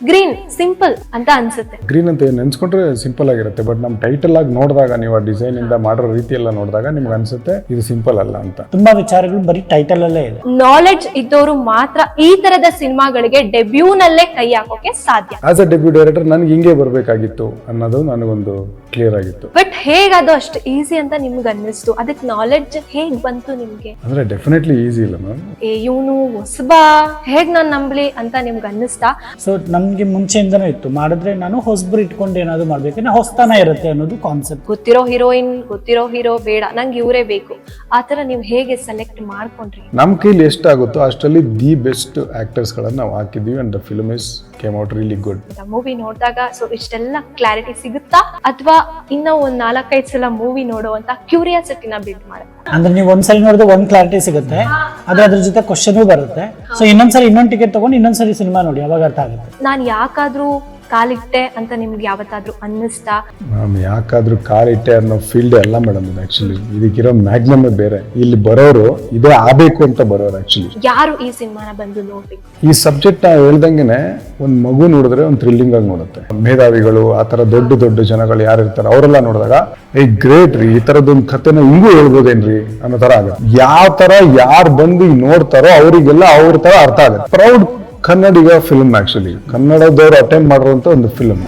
Green simple ಅಂತ ಅನ್ಸುತ್ತೆ. Green ಅಂತ ನೆನ್ಸ್ಕೊಂಡ್ರೆ ಸಿಂಪಲ್ ಆಗಿರುತ್ತೆ ಬಟ್ ನಮ್ ಟೈಟಲ್ ಆಗಿ ನೋಡಿದಾಗ ನೀವು ಆ ಡಿಸೈನ್ ಇಂದ ಮಾಡೋ ರೀತಿ ಎಲ್ಲ ನೋಡಿದಾಗ ನಿಮ್ಗೆ ಅನ್ಸುತ್ತೆ ಇದು ಸಿಂಪಲ್ ಅಲ್ಲ ಅಂತ. ತುಂಬಾ ವಿಚಾರಗಳು ಬರೀ ಟೈಟಲ್ ಅಲ್ಲೇ ಇದೆ. ನಾಲೆಡ್ಜ್ ಇದ್ದವರು ಮಾತ್ರ ಈ ತರದ ಸಿನಿಮಾಗಳಿಗೆ ಡೆಬ್ಯೂನಲ್ಲೇ ಕೈ ಹಾಕೋಕೆ ಸಾಧ್ಯ. ಆಸ್ ಅ ಡೆಬ್ಯೂ ಡೈರೆಕ್ಟರ್ ನನಗೆ ಹಿಂಗೆ ಬರಬೇಕಾಗಿತ್ತು ಅನ್ನೋದು ನನಗೊಂದು ಕ್ಲಿಯರ್ ಆಗಿತ್ತು. ಬಟ್ ಅದು ಅಷ್ಟು ಈಸಿ ಅಂತ ನಿಮ್ಗೆ ಅನ್ನಿಸ್ತು? ಅದಕ್ಕೆ ನಾಲೆಡ್ಜ್ ಹೇಗ್ ಬಂತು ನಿಮಗೆ? ಅಂದ್ರೆ ಡೆಫಿನೆಟ್ಲಿ ಈಸಿ ಇಲ್ಲ ಮ್ಯಾಮ್ ಏ ಇವನು ಹೊಸಬಾ? ಹೇಗ್ ನಾನು ನಂಬ್ಲಿ ಅಂತ ನಿಮ್ಗೆ ಅನ್ನಿಸ್ತಾ? ಸೊ ನಮಗೆ ಮುಂಚೆಯಿಂದನೂ ಇತ್ತು. ಮಾಡಿದ್ರೆ ನಾನು ಹೊಸಬ್ರು ಇಟ್ಕೊಂಡು ಏನಾದ್ರು ಮಾಡ್ಬೇಕಂದ್ರೆ ಹೊಸತನ ಇರುತ್ತೆ ಅನ್ನೋದು ಕಾನ್ಸೆಪ್ಟ್ ಗೊತ್ತಿರೋ ಹೀರೋಯಿನ್ ಗೊತ್ತಿರೋ ಹೀರೋ ಬೇಡ. ನಂಗೆ ಇವರೇ ಬೇಕು. ಆತರ ನೀವು ಹೇಗೆ ಸೆಲೆಕ್ಟ್ ಮಾಡ್ಕೊಂಡ್ರಿ? ನಮ್ಮ ಕೈಲಿ ಎಷ್ಟಾಗುತ್ತೋ ಅಷ್ಟರಲ್ಲಿ ದಿ ಬೆಸ್ಟ್ ಆಕ್ಟರ್ಸ್ಗಳನ್ನು ನಾವು ಹಾಕಿದ್ವಿ and the film is came out really good movie ನೋಡಿದಾಗ ಸೊ ಇಷ್ಟೆಲ್ಲ ಕ್ಲಾರಿಟಿ ಸಿಗುತ್ತಾ? ಅಥವಾ ಇನ್ನ ಒಂದ್ ನಾಲ್ಕೈದು ಸಲ ಮೂವಿ ನೋಡುವಂತ ಕ್ಯೂರಿಯಾಸಿಟಿನ ಬಿಲ್ಡ್ ಮಾಡುತ್ತೆ? ಅಂದ್ರೆ ನೀವು ಒಂದ್ಸಲ ನೋಡಿದ್ರೆ ಒಂದ್ ಕ್ಲಾರಿಟಿ ಸಿಗುತ್ತೆ. ಆದ್ರೆ ಅದ್ರ ಜೊತೆ ಕ್ವಶನ್ ಬರುತ್ತೆ. ಸೊ ಇನ್ನೊಂದ್ಸರಿ ಇನ್ನೊಂದ್ ಟಿಕೆಟ್ ತಗೊಂಡು ಇನ್ನೊಂದ್ಸರಿ ಸಿನಿಮಾ ನೋಡಿ ಅವಾಗ ಅರ್ಥ ಆಗುತ್ತೆ? ನಾನು ಯಾಕಾದ್ರೂ ಕಾಲಿಟ್ಟೆ ಅಂತ ನಿಮ್ಗೆ ಯಾವತ್ತಾದ್ರೂ ಅನ್ನಿಸ್ತಾ? ಮ್ಯಾಮ್ ಯಾಕಾದ್ರೂ ಕಾಲಿಟ್ಟೆ ಅನ್ನೋ ಫೀಲ್ಡ್ ಎಲ್ಲ ಮೇಡಮ್ ಇದು ಆಕ್ಚುಲಿ ಇದಕ್ಕಿರೋ ಮ್ಯಾಗ್ನಮ್ ಬೇರೆ. ಇಲ್ಲಿ ಬರೋರು ಇದೇ ಆಗ್ಬೇಕು ಅಂತ ಬರೋರು ಆಕ್ಚುಲಿ ಯಾರು ಈ ಸಿನಿಮಾನ ಬಂದು ನೋಡ್ಬೇಕು? ಈ ಸಬ್ಜೆಕ್ಟ್ ನಾವು ಹೇಳ್ದಂಗೆನೆ ಒಂದು ಮಗು ನೋಡಿದ್ರೆ ಒಂದು ಥ್ರಿಲ್ಲಿಂಗ್ ಆಗಿ ನೋಡುತ್ತೆ. ಮೇಧಾವಿಗಳು ಆ ಥರ ದೊಡ್ಡ ದೊಡ್ಡ ಜನಗಳು ಯಾರು ಇರ್ತಾರೆ ಅವರೆಲ್ಲ ನೋಡಿದಾಗ ಏ ಗ್ರೇಟ್ ರೀ ಈ ಥರದೊಂದು ಕಥೆನ ಹಿಂಗೂ ಹೇಳ್ಬೋದೇನ್ರಿ? ಅನ್ನೋ ಥರ ಆಗುತ್ತೆ. ಯಾವ ಥರ ಯಾರು ಬಂದು ನೋಡ್ತಾರೋ ಅವರಿಗೆಲ್ಲ ಅವ್ರ ಥರ ಅರ್ಥ ಆಗುತ್ತೆ. ಪ್ರೌಡ್ ಕನ್ನಡಿಗ ಫಿಲ್ಮ್ ಆ್ಯಕ್ಚುಲಿ ಕನ್ನಡದವ್ರು ಅಟೆಂಡ್ ಮಾಡಿರೋಂಥ ಒಂದು ಫಿಲ್ಮ್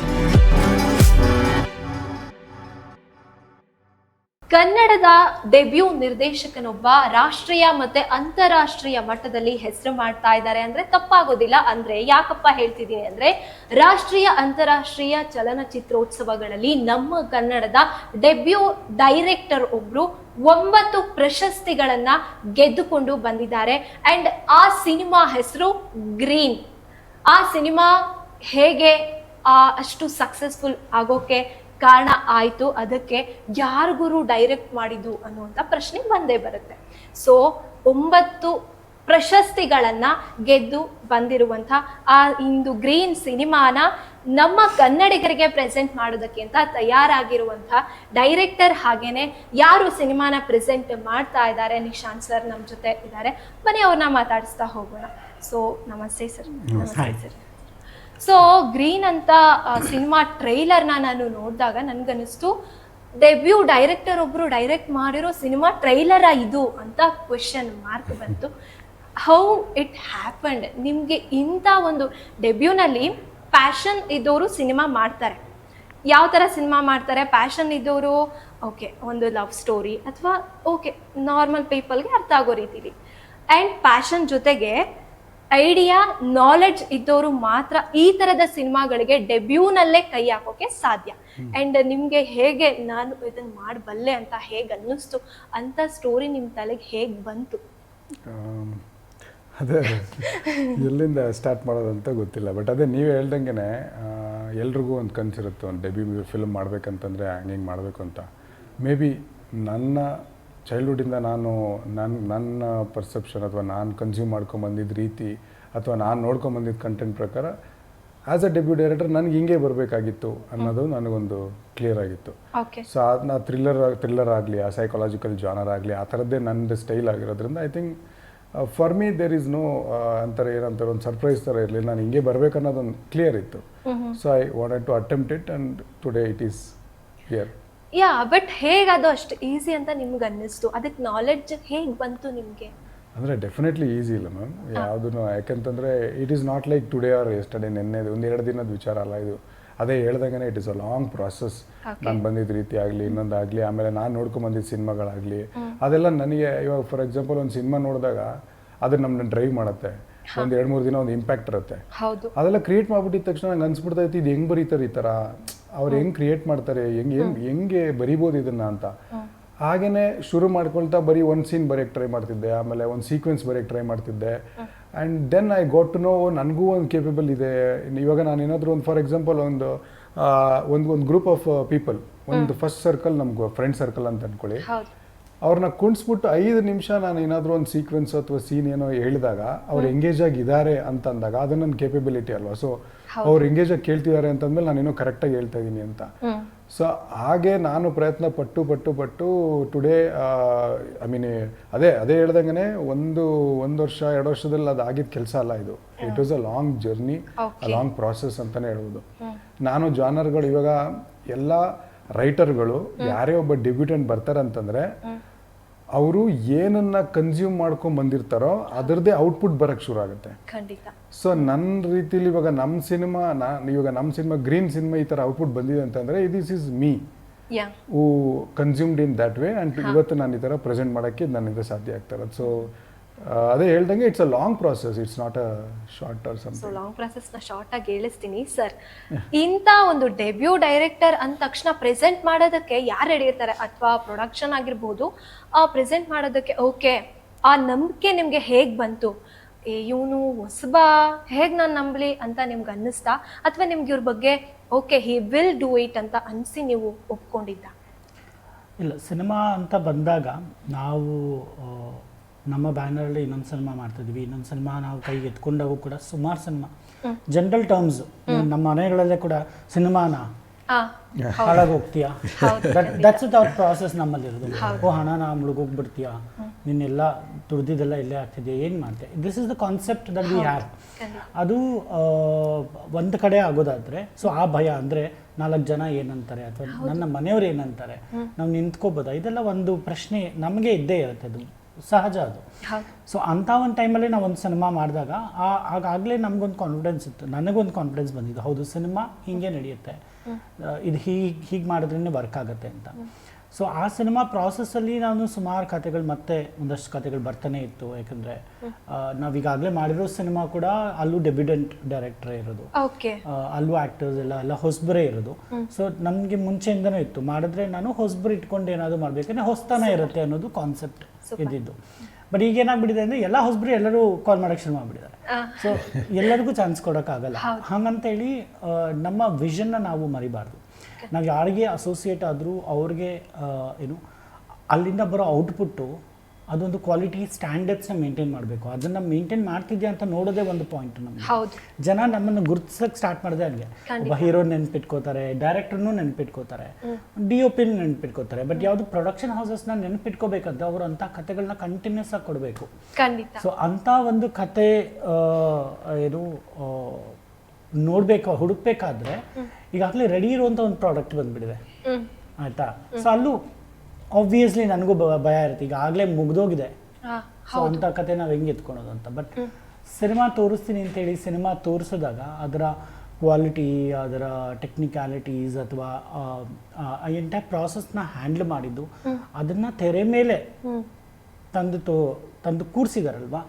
ಕನ್ನಡದ ಡೆಬ್ಯೂ ನಿರ್ದೇಶಕನೊಬ್ಬ ರಾಷ್ಟ್ರೀಯ ಮತ್ತೆ ಅಂತಾರಾಷ್ಟ್ರೀಯ ಮಟ್ಟದಲ್ಲಿ ಹೆಸರು ಮಾಡ್ತಾ ಇದ್ದಾರೆ ಅಂದ್ರೆ ತಪ್ಪಾಗೋದಿಲ್ಲ. ಅಂದ್ರೆ ಯಾಕಪ್ಪ ಹೇಳ್ತಿದ್ದೀನಿ ಅಂದ್ರೆ ರಾಷ್ಟ್ರೀಯ ಅಂತಾರಾಷ್ಟ್ರೀಯ ಚಲನಚಿತ್ರೋತ್ಸವಗಳಲ್ಲಿ ನಮ್ಮ ಕನ್ನಡದ ಡೆಬ್ಯೂ ಡೈರೆಕ್ಟರ್ ಒಬ್ರು ಒಂಬತ್ತು ಪ್ರಶಸ್ತಿಗಳನ್ನ ಗೆದ್ದುಕೊಂಡು ಬಂದಿದ್ದಾರೆ. ಅಂಡ್ ಆ ಸಿನಿಮಾ ಹೆಸರು ಗ್ರೀನ್. ಆ ಸಿನಿಮಾ ಹೇಗೆ ಅಷ್ಟು ಸಕ್ಸಸ್ಫುಲ್ ಆಗೋಕೆ ಕಾರಣ ಆಯಿತು. ಅದಕ್ಕೆ ಯಾರಿಗೂ ಡೈರೆಕ್ಟ್ ಮಾಡಿದ್ದು ಅನ್ನುವಂಥ ಪ್ರಶ್ನೆ ಬಂದೇ ಬರುತ್ತೆ. ಸೊ ಒಂಬತ್ತು ಪ್ರಶಸ್ತಿಗಳನ್ನು ಗೆದ್ದು ಬಂದಿರುವಂಥ ಆ ಇಂದು ಗ್ರೀನ್ ಸಿನಿಮಾನ ನಮ್ಮ ಕನ್ನಡಿಗರಿಗೆ ಪ್ರೆಸೆಂಟ್ ಮಾಡೋದಕ್ಕೆ ಅಂತ ತಯಾರಾಗಿರುವಂಥ ಡೈರೆಕ್ಟರ್ ಹಾಗೇನೆ ಯಾರು ಸಿನಿಮಾನ ಪ್ರೆಸೆಂಟ್ ಮಾಡ್ತಾ ಇದ್ದಾರೆ ನಿಶಾಂತ್ ಸರ್ ನಮ್ಮ ಜೊತೆ ಇದ್ದಾರೆ. ಬನ್ನಿ ಅವ್ರನ್ನ ಮಾತಾಡಿಸ್ತಾ ಹೋಗೋಣ. ಸೊ ನಮಸ್ತೆ ಸರ್ ನಮಸ್ತೆ. ಸರ್ ಸೊ ಗ್ರೀನ್ ಅಂತ ಸಿನಿಮಾ ಟ್ರೈಲರ್ನ ನಾನು ನೋಡಿದಾಗ ನನ್ಗನ್ನಿಸ್ತು ಡೆಬ್ಯೂ ಡೈರೆಕ್ಟರ್ ಒಬ್ಬರು ಡೈರೆಕ್ಟ್ ಮಾಡಿರೋ ಸಿನಿಮಾ ಟ್ರೈಲರ ಇದು ಅಂತ ಕ್ವೆಶನ್ ಮಾರ್ಕ್ ಬಂತು. ಹೌ ಇಟ್ ಹ್ಯಾಪಂಡ್ ನಿಮಗೆ ಇಂಥ ಒಂದು ಡೆಬ್ಯೂನಲ್ಲಿ ಪ್ಯಾಷನ್ ಇದ್ದವರು ಸಿನಿಮಾ ಮಾಡ್ತಾರೆ. ಯಾವ ಥರ ಸಿನಿಮಾ ಮಾಡ್ತಾರೆ? ಪ್ಯಾಷನ್ ಇದ್ದವರು ಓಕೆ ಒಂದು ಲವ್ ಸ್ಟೋರಿ ಅಥವಾ ಓಕೆ ನಾರ್ಮಲ್ ಪೀಪಲ್ಗೆ ಅರ್ಥ ಆಗೋ ರೀತಿಲಿ. ಆ್ಯಂಡ್ ಪ್ಯಾಷನ್ ಜೊತೆಗೆ ಐಡಿಯಾ ನಾಲೆಡ್ಜ್ ಇದ್ದವರು ಮಾತ್ರ ಈ ತರದ ಸಿನಿಮಾಗಳಿಗೆ ಡೆಬ್ಯೂನಲ್ಲೇ ಕೈ ಹಾಕೋಕೆ ಸಾಧ್ಯ. ಅಂಡ್ ನಿಮ್ಗೆ ಹೇಗೆ ನಾನು ಇದನ್ನ ಮಾಡಬಲ್ಲೆ ಅಂತ ಹೇಗೆ ಅನ್ನಿಸ್ತು? ಅಂತ ಸ್ಟೋರಿ ನಿಮ್ಮ ತಲೆಗೆ ಹೇಗೆ ಬಂತು? ಅದೇ ಎಲ್ಲಿಂದ ಸ್ಟಾರ್ಟ್ ಮಾಡೋದಂತ ಗೊತ್ತಿಲ್ಲ. ಬಟ್ ಅದೇ ನೀವು ಹೇಳ್ದಂಗೆ ಎಲ್ರಿಗೂ ಒಂದು ಕನಸಿರುತ್ತೆ ಒಂದು ಡೆಬ್ಯೂ ಫಿಲ್ಮ್ ಮಾಡಬೇಕಂತಂದರೆ ಹಂಗೆ ಹಿಂಗೆ ಮಾಡಬೇಕು ಅಂತ. ಮೇ ಬಿ ನನ್ನ ಚೈಲ್ಡ್ಹುಡ್ಡಿಂದ ನಾನು ನನ್ನ ನನ್ನ ಪರ್ಸೆಪ್ಷನ್ ಅಥವಾ ನಾನು ಕನ್ಸ್ಯೂಮ್ ಮಾಡ್ಕೊಂಬಂದಿದ್ದ ರೀತಿ ಅಥವಾ ನಾನು ನೋಡ್ಕೊಂಬಂದಿದ್ದ ಕಂಟೆಂಟ್ ಪ್ರಕಾರ ಆ್ಯಸ್ ಅ ಡೆಬ್ಯೂ ಡೈರೆಕ್ಟರ್ ನನಗೆ ಹಿಂಗೆ ಬರಬೇಕಾಗಿತ್ತು ಅನ್ನೋದು ನನಗೊಂದು ಕ್ಲಿಯರ್ ಆಗಿತ್ತು. ಸೊ ಅದನ್ನ ಥ್ರಿಲ್ಲರ್ ಥ್ರಿಲ್ಲರ್ ಆಗಲಿ ಆ ಸೈಕಾಲಜಿಕಲ್ ಜಾನರ್ ಆಗಲಿ ಆ ಥರದ್ದೇ ನನ್ನದು ಸ್ಟೈಲ್ ಆಗಿರೋದ್ರಿಂದ I think for me there is no ಅಂತಾರೆ ಏನಂತಾರೆ ಒಂದು ಸರ್ಪ್ರೈಸ್ ಥರ ಇರಲಿಲ್ಲ. ನಾನು ಹಿಂಗೆ ಬರಬೇಕನ್ನೋದೊಂದು ಕ್ಲಿಯರ್ ಇತ್ತು. So I wanted to attempt it and today it is here yeah but ಹೇಗದು ಅಷ್ಟು ಈಸಿ ಅಂತ ನಿಮ್ಗೆ ಅನ್ನಿಸ್ತು? ಅದಕ್ಕೆ ನಾಲೆಡ್ಜ್ ಹೇಗೆ ಬಂತು ನಿಮಗೆ? ಅಂದರೆ ಡೆಫಿನೆಟ್ಲಿ ಈಸಿ ಇಲ್ಲ ಮ್ಯಾಮ್ ಯಾವುದೂ ಯಾಕಂತಂದರೆ it is not like today or yesterday ನಿನ್ನೆ ಒಂದು ಎರಡು ದಿನದ ವಿಚಾರ ಅಲ್ಲ ಇದು. ಅದೇ ಹೇಳ್ದಂಗೆ it is a long process ನಾನು ಬಂದಿದ್ದ ರೀತಿ ಆಗಲಿ ಇನ್ನೊಂದಾಗಲಿ ಆಮೇಲೆ ನಾನು ನೋಡ್ಕೊಂಬಂದಿದ್ದ ಸಿನಿಮಾಗಳಾಗಲಿ ಅದೆಲ್ಲ ನನಗೆ ಇವಾಗ ಫಾರ್ ಎಕ್ಸಾಂಪಲ್ ಒಂದು ಸಿನಿಮಾ ನೋಡಿದಾಗ ಅದು ನಮ್ಮನ್ನ ಡ್ರೈವ್ ಮಾಡುತ್ತೆ. ಒಂದು ಎರಡು ಮೂರು ದಿನ ಒಂದು ಇಂಪ್ಯಾಕ್ಟ್ ಇರುತ್ತೆ. ಹೌದು. ಅದೆಲ್ಲ ಕ್ರಿಯೇಟ್ ಮಾಡ್ಬಿಟ್ಟಿದ ತಕ್ಷಣ ನಂಗೆ ಅನ್ಸ್ಬಿಡ್ತೈತಿ ಇದು ಹೆಂಗೆ ಬರೀತಾರೆ ಈ ಥರ ಅವ್ರು ಹೆಂಗೆ ಕ್ರಿಯೇಟ್ ಮಾಡ್ತಾರೆ ಹೆಂಗೆ ಹೆಂಗೆ ಹೆಂಗೆ ಬರಿಬೋದು ಇದನ್ನ ಅಂತ. ಹಾಗೇನೆ ಶುರು ಮಾಡ್ಕೊಳ್ತಾ ಬರೀ ಒಂದು ಸೀನ್ ಬರೆಯಕ್ಕೆ ಟ್ರೈ ಮಾಡ್ತಿದ್ದೆ ಆಮೇಲೆ ಒಂದು ಸೀಕ್ವೆನ್ಸ್ ಬರೆಯಕ್ಕೆ ಟ್ರೈ ಮಾಡ್ತಿದ್ದೆ. And then I got to know ನನಗೂ ಒಂದು ಕೇಪಬಲ್ ಇದೆ. ಇವಾಗ ನಾನು ಏನಾದರೂ ಒಂದು ಫಾರ್ ಎಕ್ಸಾಂಪಲ್ ಒಂದು ಒಂದು ಒಂದು ಗ್ರೂಪ್ ಆಫ್ ಪೀಪಲ್ ಒಂದು ಫಸ್ಟ್ ಸರ್ಕಲ್ ನಮ್ಗೆ ಫ್ರೆಂಡ್ ಸರ್ಕಲ್ ಅಂತ ಅಂದ್ಕೊಳ್ಳಿ ಅವ್ರನ್ನ ಕುಣಿಸ್ಬಿಟ್ಟು ಐದು ನಿಮಿಷ ನಾನು ಏನಾದರೂ ಒಂದು ಸೀಕ್ವೆನ್ಸ್ ಅಥವಾ ಸೀನ್ ಏನೋ ಹೇಳಿದಾಗ ಅವ್ರು ಎಂಗೇಜ್ ಆಗಿದ್ದಾರೆ ಅಂತ ಅಂದಾಗ ಅದು ನನ್ನ ಕೇಪಬಿಲಿಟಿ ಅಲ್ವಾ ಸೊ ಅವ್ರು ಎಂಗೇಜ್ ಆಗಿ ಕೇಳ್ತಿದ್ದಾರೆ ಅಂತಂದ್ಮೇಲೆ ಏನೋ ಕರೆಕ್ಟಾಗಿ ಹೇಳ್ತಾ ಇದ್ದೀನಿ ಅಂತ. ಸೊ ಹಾಗೆ ನಾನು ಪ್ರಯತ್ನ ಪಟ್ಟು ಪಟ್ಟು ಪಟ್ಟು ಟುಡೇ ಐ ಮೀನ್ ಅದೇ ಅದೇ ಹೇಳ್ದಂಗೆ ಒಂದು ಒಂದು ವರ್ಷ ಎರಡು ವರ್ಷದಲ್ಲಿ ಅದು ಆಗಿದ್ದ ಕೆಲಸ ಅಲ್ಲ ಇದು. It was a long journey a long process ಅಂತಲೇ ಹೇಳ್ಬೋದು. ನಾನು ಜಾನರ್ಗಳು ಇವಾಗ ಎಲ್ಲ ರೈಟರ್ಗಳು ಯಾರೇ ಒಬ್ಬ ಡೆಬ್ಯೂಟೆಂಟ್ ಬರ್ತಾರೆ ಅಂತಂದರೆ ಅವರು ಏನನ್ನ ಕನ್ಸ್ಯೂಮ್ ಮಾಡ್ಕೊಂಡ್ ಬಂದಿರ್ತಾರೋ ಅದರದೇ ಔಟ್ಪುಟ್ ಬರಕ್ಕೆ ಶುರು ಆಗುತ್ತೆ. ಖಂಡಿತ. ಸೊ ನನ್ನ ರೀತಿಲಿ ಇವಾಗ ನಮ್ಮ ಸಿನಿಮಾ ನಾ ಇವಾಗ ನಮ್ಮ ಸಿನಿಮಾ ಗ್ರೀನ್ ಸಿನಿಮಾ ಈ ಥರ ಔಟ್ಪುಟ್ ಬಂದಿದೆ ಅಂತಂದ್ರೆ this is me who consumed in that way and ಇವತ್ತು ನಾನು ಈ ಥರ ಪ್ರೆಸೆಂಟ್ ಮಾಡೋಕ್ಕೆ ನನ್ನಿಂದ ಸಾಧ್ಯ ಆಗ್ತಾರೆ ಸೊ ಅದೇ ಹೇಳ್ದಂಗೆ it's a long process it's not a short or so something long ಪ್ರಾಸೆಸ್ನ short ಆಗಿ ಹೇಳಿಸ್ತೀನಿ ಸರ್ ಇಂಥ ಒಂದು ಡೆಬ್ಯೂ ಡೈರೆಕ್ಟರ್ ಅಂದ ತಕ್ಷಣ ಪ್ರೆಸೆಂಟ್ ಮಾಡೋದಕ್ಕೆ ಯಾರು ರೆಡಿ ಇರ್ತಾರೆ? ಅಥವಾ ಪ್ರೊಡಕ್ಷನ್ ಆಗಿರ್ಬೋದು ಆ ಪ್ರೆಸೆಂಟ್ ಮಾಡೋದಕ್ಕೆ ಓಕೆ ಆ ನಂಬಿಕೆ ನಿಮಗೆ ಹೇಗ್ ಬಂತು? ಏ ಇವನು ಹೊಸಬಾ ಹೇಗ್ ನಾನು ನಂಬಲಿ ಅಂತ ನಿಮ್ಗೆ ಅನ್ನಿಸ್ತಾ? ಅಥವಾ ನಿಮ್ಗೆ ಇವ್ರ ಬಗ್ಗೆ okay he will do it ಅಂತ ಅನಿಸಿ ನೀವು ಒಪ್ಕೊಂಡಿದ್ದ? ಇಲ್ಲ ಸಿನಿಮಾ ಅಂತ ಬಂದಾಗ ನಾವು ನಮ್ಮ ಬ್ಯಾನರಲ್ಲಿ ಇನ್ನೊಂದು ಸಿನಿಮಾ ಮಾಡ್ತಿದ್ವಿ. ಇನ್ನೊಂದು ಸಿನಿಮಾ ನಾವು ಕೈಗೆ ಎತ್ಕೊಂಡಾಗೂ ಕೂಡ ಸುಮಾರು ಸಿನಿಮಾ. ಜನರಲ್ ಟರ್ಮ್ಸ್ ನಮ್ಮ ಮನೆಗಳಲ್ಲೇ ಕೂಡ ಸಿನಿಮಾನ ಆ ಹಾಳಾಗಿ ಹೋಗ್ತೀಯಾ? ದಟ್ಸ್ ಅವ್ರ ಪ್ರಾಸೆಸ್ ನಮ್ಮಲ್ಲಿ ಇರೋದು. ಓ ನಾ ಮುಳುಗೋಗ್ಬಿಡ್ತೀಯಾ ನಿನ್ನೆಲ್ಲ ದುಡ್ದಿದ್ದೆಲ್ಲ ಇಲ್ಲೇ ಆಗ್ತಿದ್ಯಾ? ಏನು ಮಾಡ್ತೀಯ? This is the concept that we have ಅದು ಒಂದು ಕಡೆ ಆಗೋದಾದ್ರೆ ಸೊ ಆ ಭಯ ಅಂದ್ರೆ ನಾಲ್ಕು ಜನ ಏನಂತಾರೆ ಅಥವಾ ನನ್ನ ಮನೆಯವ್ರು ಏನಂತಾರೆ? ನಾವು ನಿಂತ್ಕೋಬೋದಾ? ಇದೆಲ್ಲ ಒಂದು ಪ್ರಶ್ನೆ ನಮಗೆ ಇದ್ದೇ ಇರುತ್ತೆ ಅದು. ಸಹಜ ಅದು. ಸೊ ಅಂಥ ಒಂದು ಟೈಮಲ್ಲಿ ನಾವು ಒಂದು ಸಿನಿಮಾ ಮಾಡಿದಾಗ ಆಗಾಗಲೇ ನಮಗೊಂದು ಕಾನ್ಫಿಡೆನ್ಸ್ ಇತ್ತು. ನನಗೊಂದು ಕಾನ್ಫಿಡೆನ್ಸ್ ಬಂದಿದ್ದು. ಹೌದು ಸಿನಿಮಾ ಹೀಗೆ ನಡೆಯುತ್ತೆ. ಇದು ಹೀಗೆ ಹೀಗೆ ಮಾಡಿದ್ರೇ ವರ್ಕ್ ಆಗುತ್ತೆ ಅಂತ. ಸೊ ಆ ಸಿನಿಮಾ ಪ್ರಾಸೆಸ್ಸಲ್ಲಿ ನಾನು ಸುಮಾರು ಕತೆಗಳು ಮತ್ತೆ ಒಂದಷ್ಟು ಕತೆಗಳು ಬರ್ತಾನೆ ಇತ್ತು. ಯಾಕಂದರೆ ನಾವೀಗಾಗಲೇ ಮಾಡಿರೋ ಸಿನಿಮಾ ಕೂಡ ಅಲ್ಲೂ ಡೆಬ್ಯುಡೆಂಟ್ ಡೈರೆಕ್ಟರ್ ಇರೋದು. ಅಲ್ಲೂ ಆಕ್ಟರ್ಸ್ ಎಲ್ಲ ಎಲ್ಲ ಹೊಸಬರೇ ಇರೋದು. ಸೊ ನಮಗೆ ಮುಂಚೆಯಿಂದನೂ ಇತ್ತು. ಮಾಡಿದ್ರೆ ನಾನು ಹೊಸಬರು ಇಟ್ಕೊಂಡು ಏನಾದರೂ ಮಾಡಬೇಕಂದ್ರೆ ಹೊಸತನ ಇರುತ್ತೆ ಅನ್ನೋದು ಕಾನ್ಸೆಪ್ಟ್ ಇದ್ದಿದ್ದು. ಬಟ್ ಈಗ ಏನಾಗ್ಬಿಟ್ಟಿದೆ ಅಂದ್ರೆ ಎಲ್ಲ ಹೊಸಬರು ಎಲ್ಲರೂ ಕಾಲ್ ಮಾಡೋಕ್ಕೆ ಶುರು ಮಾಡಿಬಿಟ್ಟಿದ್ದಾರೆ. ಸೊ ಎಲ್ಲರಿಗೂ ಚಾನ್ಸ್ ಕೊಡೋಕ್ಕಾಗಲ್ಲ. ಹಾಗಂತೇಳಿ ನಮ್ಮ ವಿಷನ್ನ ನಾವು ಮರಿಬಾರ್ದು. ನಾವು ಯಾರಿಗೆ ಅಸೋಸಿಯೇಟ್ ಆದರೂ ಅವ್ರಿಗೆ ಏನು ಅಲ್ಲಿಂದ ಬರೋ ಔಟ್ಪುಟ್ಟು ಅದೊಂದು ಕ್ವಾಲಿಟಿ ಸ್ಟ್ಯಾಂಡರ್ಡ್ಸ್ನ ಮೇಂಟೈನ್ ಮಾಡಬೇಕು. ಅದನ್ನು ಮೇಂಟೈನ್ ಮಾಡ್ತಿದ್ಯಾ ಅಂತ ನೋಡೋದೇ ಒಂದು ಪಾಯಿಂಟ್ ನಮಗೆ. ಹೌದು. ಜನ ನಮ್ಮನ್ನು ಗುರುತಿಸೋಕೆ ಸ್ಟಾರ್ಟ್ ಮಾಡಿದೆ ಹಂಗೆ ಒಬ್ಬ ಹೀರೋ ನೆನ್ಪಿಟ್ಕೋತಾರೆ ಡೈರೆಕ್ಟರ್ನು ನೆನ್ಪಿಟ್ಕೋತಾರೆ ಡಿ ಒ ಪಿನ ನೆನ್ಪಿಟ್ಕೋತಾರೆ ಬಟ್ ಯಾವುದು ಪ್ರೊಡಕ್ಷನ್ ಹೌಸಸ್ನ ನೆನ್ಪಿಟ್ಕೋಬೇಕಂತ ಅವರು ಅಂಥ ಕತೆಗಳನ್ನ ಕಂಟಿನ್ಯೂಸ್ ಆಗಿ ಕೊಡಬೇಕು. ಸೊ ಅಂಥ ಒಂದು ಕತೆ ಏನು ನೋಡ್ಬೇಕು ಹುಡುಕ್ಬೇಕಾದ್ರೆ ಈಗಾಗಲೇ ರೆಡಿ ಇರುವಂಥ ಒಂದು ಪ್ರಾಡಕ್ಟ್ ಬಂದ್ಬಿಟ್ಟಿದೆ. ಆಯ್ತಾ? ಸೊ ಅಲ್ಲೂ ಆಬ್ವಿಯಸ್ಲಿ ನನಗೂ ಭಯ ಇರುತ್ತೆ. ಈಗಾಗಲೇ ಮುಗ್ದೋಗಿದೆ. ಸೊ ಅಂಥ ಕತೆ ನಾವು ಹೆಂಗೆ ಎತ್ಕೊಳೋದು ಅಂತ. ಬಟ್ ಸಿನಿಮಾ ತೋರಿಸ್ತೀನಿ ಅಂತೇಳಿ ಸಿನಿಮಾ ತೋರಿಸಿದಾಗ ಅದರ ಕ್ವಾಲಿಟಿ ಅದರ ಟೆಕ್ನಿಕ್ಯಾಲಿಟೀಸ್ ಅಥವಾ ಎಂಟೈರ್ ಪ್ರಾಸೆಸ್ನ ಹ್ಯಾಂಡಲ್ ಮಾಡಿದ್ದು ಅದನ್ನು ತೆರೆ ಮೇಲೆ ತಂದು ತೋ ತಂದು ಕೂರಿಸಿದಾರಲ್ವಾ?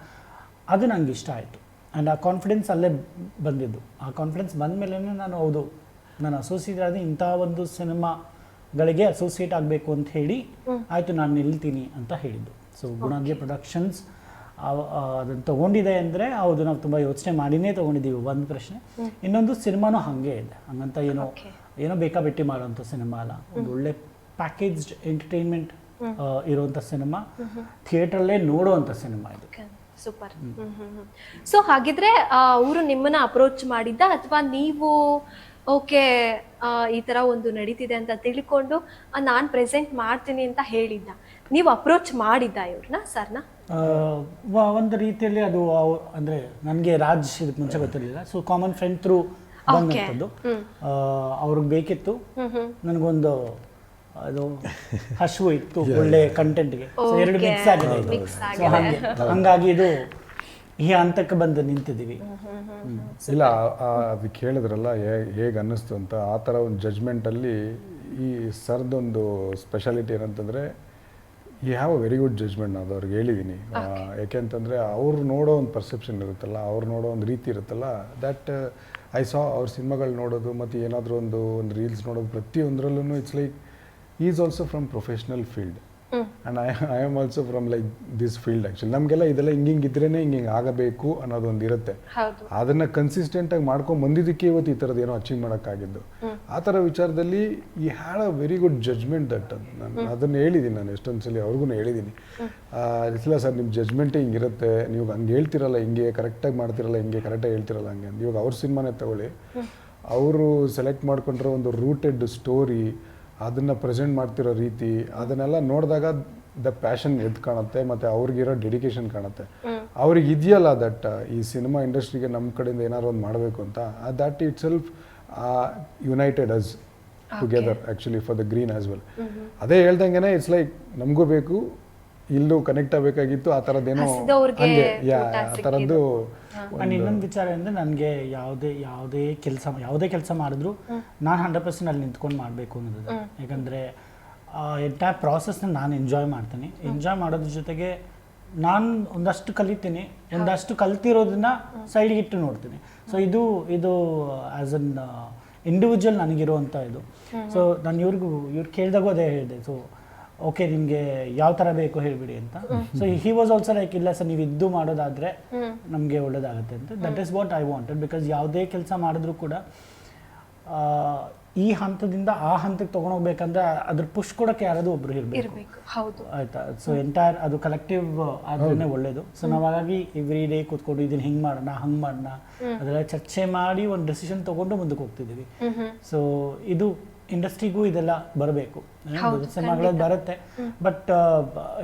ಅದು ನಂಗೆ ಇಷ್ಟ ಆಯಿತು. ಆ್ಯಂಡ್ ಆ ಕಾನ್ಫಿಡೆನ್ಸ್ ಅಲ್ಲೇ ಬಂದಿದ್ದು. ಆ ಕಾನ್ಫಿಡೆನ್ಸ್ ಬಂದ ಮೇಲೆ ನಾನು ಹೌದು ನಾನು ಅಸೋಸಿಯೇಟ್ ಆದ ಇಂಥ ಒಂದು ಸಿನಿಮಾಗಳಿಗೆ ಅಸೋಸಿಯೇಟ್ ಆಗಬೇಕು ಅಂತ ಹೇಳಿ ಆಯಿತು ನಾನು ನಿಲ್ತೀನಿ ಅಂತ ಹೇಳಿದ್ದು. ಸೊ ಗುಣಾಜ್ಯ ಪ್ರೊಡಕ್ಷನ್ಸ್ ಅದನ್ನು ತೊಗೊಂಡಿದೆ ಅಂದರೆ ಹೌದು ನಾವು ತುಂಬ ಯೋಚನೆ ಮಾಡಿನೇ ತೊಗೊಂಡಿದ್ದೀವಿ ಒಂದು ಪ್ರಶ್ನೆ. ಇನ್ನೊಂದು ಸಿನಿಮಾನೂ ಹಾಗೆ ಇದೆ. ಹಂಗಂತ ಏನೋ. ಏನೋ ಬೇಕಾಬಿಟ್ಟಿ ಮಾಡೋಂಥ ಸಿನಿಮಾ ಅಲ್ಲ. ಒಂದು ಒಳ್ಳೆ ಪ್ಯಾಕೇಜ್ಡ್ ಎಂಟರ್ಟೈನ್ಮೆಂಟ್ ಇರುವಂಥ ಸಿನಿಮಾ. ಥಿಯೇಟ್ರಲ್ಲೇ ನೋಡುವಂಥ ಸಿನಿಮಾ ಇದು. ಸೂಪರ್ ಸೊ ಹಾಗಿದ್ರೆ ಅವರು ನಿಮ್ಮನ್ನ ಅಪ್ರೋಚ್ ಮಾಡಿದ್ದ? ಅಥವಾ ನೀವು ಓಕೆ ಈ ತರ ಒಂದು ನಡೀತಿದೆ ಅಂತ ತಿಳ್ಕೊಂಡು ನಾನು ಪ್ರೆಸೆಂಟ್ ಮಾಡ್ತೀನಿ ಅಂತ ಹೇಳಿದ್ದ ನೀವು ಅಪ್ರೋಚ್ ಮಾಡಿದ್ದ ಇವ್ರನ್ನ ಸರ್ನ? ಆ, ವ- ಒಂದು ರೀತಿಯಲ್ಲಿ ಅದು ಅಂದ್ರೆ ನನಗೆ ರಾಜ್ ಇದಕ್ಕೆ ಮುಂಚೆ ಗೊತ್ತಿರಲಿಲ್ಲ. ಸೊ ಕಾಮನ್ ಫ್ರೆಂಡ್ ಥ್ರೂ ಬಂದಂಥದ್ದು ಅವ್ರಿಗೆ ಬೇಕಿತ್ತು. ನನಗೊಂದು ಅದು ಹಶು ಇತ್ತು ಒಳ್ಳೆ ಕಂಟೆಂಟ್ಗೆ ಸೊ ಎರಡು ಮಿಕ್ಸ್ ಆಗಿದೆ. ಹಂಗಾಗಿ ಇದು ಈ ಹಂತಕ್ಕೆ ಬಂದು ನಿಂತಿದ್ದೀವಿ. ಇಲ್ಲ ಅದಕ್ಕೆ ಹೇಳಿದ್ರಲ್ಲ ಹೇಗೆ ಅನ್ನಿಸ್ತು ಅಂತ. ಆ ಥರ ಒಂದು ಜಜ್ಮೆಂಟಲ್ಲಿ ಈ ಸರ್ದೊಂದು ಸ್ಪೆಷಾಲಿಟಿ ಏನಂತಂದರೆ he have a very good judgement ನಾನು ಅವ್ರಿಗೆ ಹೇಳಿದ್ದೀನಿ ಯಾಕೆಂತಂದರೆ ಅವ್ರು ನೋಡೋ ಒಂದು ಪರ್ಸೆಪ್ಷನ್ ಇರುತ್ತಲ್ಲ ಅವ್ರು ನೋಡೋ ಒಂದು ರೀತಿ ಇರುತ್ತಲ್ಲ ದ್ಯಾಟ್ ಐ ಸಾ ಅವ್ರ ಸಿನಿಮಾಗಳು ನೋಡೋದು ಮತ್ತು ಏನಾದರೂ ಒಂದು ಒಂದು ರೀಲ್ಸ್ ನೋಡೋದು ಪ್ರತಿಯೊಂದರಲ್ಲೂ it's like is also from professional field and I I am also from like this field actually ನಮಗೆಲ್ಲ ಇದೆಲ್ಲ ಹಿಂಗೆ ಹಿಂಗೆ ಇದ್ರೇ ಹಿಂಗೆ ಹಿಂಗೆ ಆಗಬೇಕು ಅನ್ನೋದೊಂದು ಇರುತ್ತೆ ಅದನ್ನು ಅದನ್ನ ಕನ್ಸಿಸ್ಟೆಂಟ್ ಆಗಿ ಮಾಡ್ಕೊಂಡು ಬಂದಿದ್ದಕ್ಕೆ ಇವತ್ತು ಈ ಥರದ್ದು ಏನೋ ಅಚೀವ್ ಮಾಡೋಕ್ಕಾಗಿದ್ದು. ಆ ಥರ ವಿಚಾರದಲ್ಲಿ he had a very good judgement that ಅದು ನಾನು ಅದನ್ನ ಹೇಳಿದ್ದೀನಿ ನಾನು ಎಷ್ಟೊಂದು ಸಲ ಅವ್ರಿಗೂ ಹೇಳಿದ್ದೀನಿ ಇಲ್ಲ ಸರ್ ನಿಮ್ಮ ಜಜ್ಮೆಂಟೇ ಹಿಂಗಿರುತ್ತೆ. ನೀವು ಹಂಗೆ ಹೇಳ್ತಿರಲ್ಲ ಹಿಂಗೆ ಕರೆಕ್ಟಾಗಿ ಮಾಡ್ತಿರಲ್ಲ ಹಿಂಗೆ ಕರೆಕ್ಟಾಗಿ ಹೇಳ್ತಿರಲ್ಲ ಹಂಗೆ ಇವಾಗ ಅವ್ರ ಸಿನಿಮಾನೇ ತಗೊಳ್ಳಿ. ಅವರು ಸೆಲೆಕ್ಟ್ ಮಾಡ್ಕೊಂಡಿರೋ ಒಂದು ರೂಟೆಡ್ ಸ್ಟೋರಿ ಅದನ್ನು ಪ್ರೆಸೆಂಟ್ ಮಾಡ್ತಿರೋ ರೀತಿ ಅದನ್ನೆಲ್ಲ ನೋಡಿದಾಗ ದ ಪ್ಯಾಷನ್ ಎದ್ದು ಕಾಣುತ್ತೆ ಮತ್ತು ಅವ್ರಿಗಿರೋ ಡೆಡಿಕೇಶನ್ ಕಾಣುತ್ತೆ. ಅವ್ರಿಗೆ ಇದೆಯಲ್ಲ ದಟ್ ಈ ಸಿನಿಮಾ ಇಂಡಸ್ಟ್ರಿಗೆ ನಮ್ಮ ಕಡೆಯಿಂದ ಏನಾದ್ರು ಒಂದು ಮಾಡಬೇಕು ಅಂತ that itself united us together actually for the Green as well ಅದೇ ಹೇಳ್ದಂಗೆ ಇಟ್ಸ್ ಲೈಕ್ ನಮಗೂ ಬೇಕು ಇಲ್ಲೂ ಕನೆಕ್ಟ್ ಆಗಬೇಕಾಗಿತ್ತು ಆ ಥರದ್ದೇನೋ ಹಸಿದವ್ರಿಗೆ ಹಂಗೆ ಯಾ ಊಟ ಆ ಥರದ್ದು ಆ್ಯಂಡ್ ಇನ್ನೊಂದು ವಿಚಾರ ಅಂದರೆ ನನಗೆ ಯಾವುದೇ ಯಾವುದೇ ಕೆಲಸ ಯಾವುದೇ ಕೆಲಸ ಮಾಡಿದ್ರು ನಾನು ಹಂಡ್ರೆಡ್ ಪರ್ಸೆಂಟ್ ಅಲ್ಲಿ ನಿಂತ್ಕೊಂಡು ಮಾಡಬೇಕು ಅನ್ನೋದು. ಯಾಕಂದರೆ ಎಂಟೈರ್ ಪ್ರಾಸೆಸ್ನ ನಾನು ಎಂಜಾಯ್ ಮಾಡ್ತೀನಿ. ಎಂಜಾಯ್ ಮಾಡೋದ್ರ ಜೊತೆಗೆ ನಾನು ಒಂದಷ್ಟು ಕಲಿತೀನಿ ಒಂದಷ್ಟು ಕಲ್ತಿರೋದನ್ನ ಸೈಡ್ಗೆ ಇಟ್ಟು ನೋಡ್ತೀನಿ. ಸೊ ಇದು ಇದು ಆ್ಯಸ್ ಅನ್ ಇಂಡಿವಿಜುವಲ್ ನನಗಿರುವಂಥ ಇದು. ಸೊ ನಾನು ಇವ್ರಿಗೂ ಇವ್ರು ಕೇಳಿದಾಗೂ ಅದೇ ಹೇಳಿದೆ. ಸೊ ಓಕೆ ನಿಮಗೆ ಯಾವ ಥರ ಬೇಕು ಹೇಳ್ಬಿಡಿ ಅಂತ. So he was also like ಇಲ್ಲ ಸರ್ ನೀವು ಇದ್ದು ಮಾಡೋದಾದ್ರೆ ನಮಗೆ ಒಳ್ಳೇದಾಗುತ್ತೆ ಅಂತ. That is what I wanted because ಯಾವುದೇ ಕೆಲಸ ಮಾಡಿದ್ರು ಕೂಡ ಆ, ಈ ಹಂತದಿಂದ ಆ ಹಂತಕ್ಕೆ ತೊಗೊಂಡೋಗ್ಬೇಕಂದ್ರೆ ಅದ್ರ ಪುಷ್ ಕೊಡಕ್ಕೆ ಯಾರಾದ್ರೂ ಒಬ್ರು ಇರಬೇಕು. ಇರ್ಬೇಕು. ಹೌದು. ಆಯ್ತಾ? ಸೊ ಎಂಟೈರ್ ಅದು ಕಲೆಕ್ಟಿವ್ ಆದ್ರೇ ಒಳ್ಳೇದು. ಸೊ ನಾವು ಹಾಗಾಗಿ ಎವ್ರಿ ಡೇ ಕೂತ್ಕೊಂಡು ಇದನ್ನ ಹೆಂಗ್ ಮಾಡೋಣ ಹಂಗೆ ಮಾಡೋಣ ಅದೆಲ್ಲ ಚರ್ಚೆ ಮಾಡಿ ಒಂದು ಡೆಸಿಷನ್ ತಗೊಂಡು ಮುಂದಕ್ಕೆ ಹೋಗ್ತಿದೀವಿ ಸೊ ಇದು ಇಂಡಸ್ಟ್ರಿಗೂ ಇದೆಲ್ಲ ಬರಬೇಕು. ಸಿನಿಮಾಗಳು ಬರುತ್ತೆ. ಬಟ್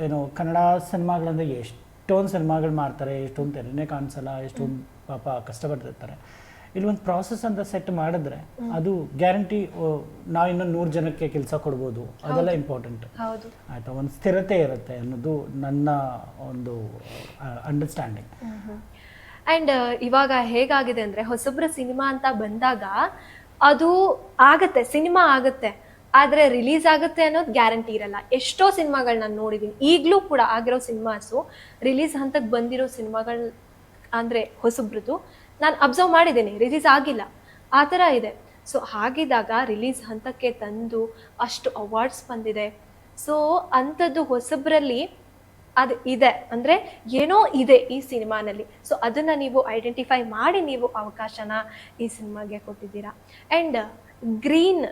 ಏನು ಕನ್ನಡ ಸಿನಿಮಾಗಳಂದ್ರೆ ಎಷ್ಟೊಂದು ಸಿನಿಮಾಗಳು ಮಾಡ್ತಾರೆ ಎಷ್ಟೊಂದು ತೆರೆನೇ ಕಾಣಿಸಲ್ಲ ಎಷ್ಟೊಂದು ಪಾಪ ಕಷ್ಟಪಟ್ಟಿರ್ತಾರೆ ಇಲ್ಲಿ ಒಂದು ಪ್ರಾಸೆಸ್ ಅಂತ ಸೆಟ್ ಮಾಡಿದ್ರೆ ಅದು ಗ್ಯಾರಂಟಿ ನಾವು ಇನ್ನೊಂದು ನೂರು ಜನಕ್ಕೆ ಕೆಲಸ ಕೊಡ್ಬೋದು. ಅದೆಲ್ಲ ಇಂಪಾರ್ಟೆಂಟ್ ಆಯ್ತಾ ಒಂದು ಸ್ಥಿರತೆ ಇರುತ್ತೆ ಅನ್ನೋದು ನನ್ನ ಒಂದು ಅಂಡರ್ಸ್ಟ್ಯಾಂಡಿಂಗ್ ಅಂಡ್ ಇವಾಗ ಹೇಗಾಗಿದೆ ಅಂದ್ರೆ ಹೊಸಬ್ರ ಸಿನಿಮಾ ಅಂತ ಬಂದಾಗ ಅದು ಆಗತ್ತೆ, ಸಿನಿಮಾ ಆಗತ್ತೆ, ಆದ್ರೆ ರಿಲೀಸ್ ಆಗುತ್ತೆ ಅನ್ನೋದು ಗ್ಯಾರಂಟಿ ಇರಲ್ಲ. ಎಷ್ಟೋ ಸಿನಿಮಾಗಳು ನಾನು ನೋಡಿದ್ದೀನಿ ಈಗಲೂ ಕೂಡ ಆಗಿರೋ ಸಿನಿಮಾಸು ರಿಲೀಸ್ ಹಂತಕ್ಕೆ ಬಂದಿರೋ ಸಿನಿಮಾಗಳು ಅಂದ್ರೆ ಹೊಸಬ್ರದ್ದು ನಾನು ಅಬ್ಸರ್ವ್ ಮಾಡಿದ್ದೀನಿ. ರಿಲೀಸ್ ಆಗಿಲ್ಲ. ಆ ಥರ ಇದೆ. ಸೊ, ಹಾಗಿದ್ದಾಗ ರಿಲೀಸ್ ಹಂತಕ್ಕೆ ತಂದು ಅಷ್ಟು ಅವಾರ್ಡ್ಸ್ ಬಂದಿದೆ. ಸೊ, ಅಂಥದ್ದು ಹೊಸಬ್ರಲ್ಲಿ ಅದು ಇದೆ. ಅಂದ್ರೆ ಏನೋ ಇದೆ ಈ ಸಿನಿಮಾನಲ್ಲಿ. ಸೊ ಅದನ್ನ ನೀವು ಐಡೆಂಟಿಫೈ ಮಾಡಿ ನೀವು ಅವಕಾಶನ ಈ ಸಿನಿಮಾಗೆ ಕೊಟ್ಟಿದ್ದೀರಾ. ಆ್ಯಂಡ್ ಗ್ರೀನ್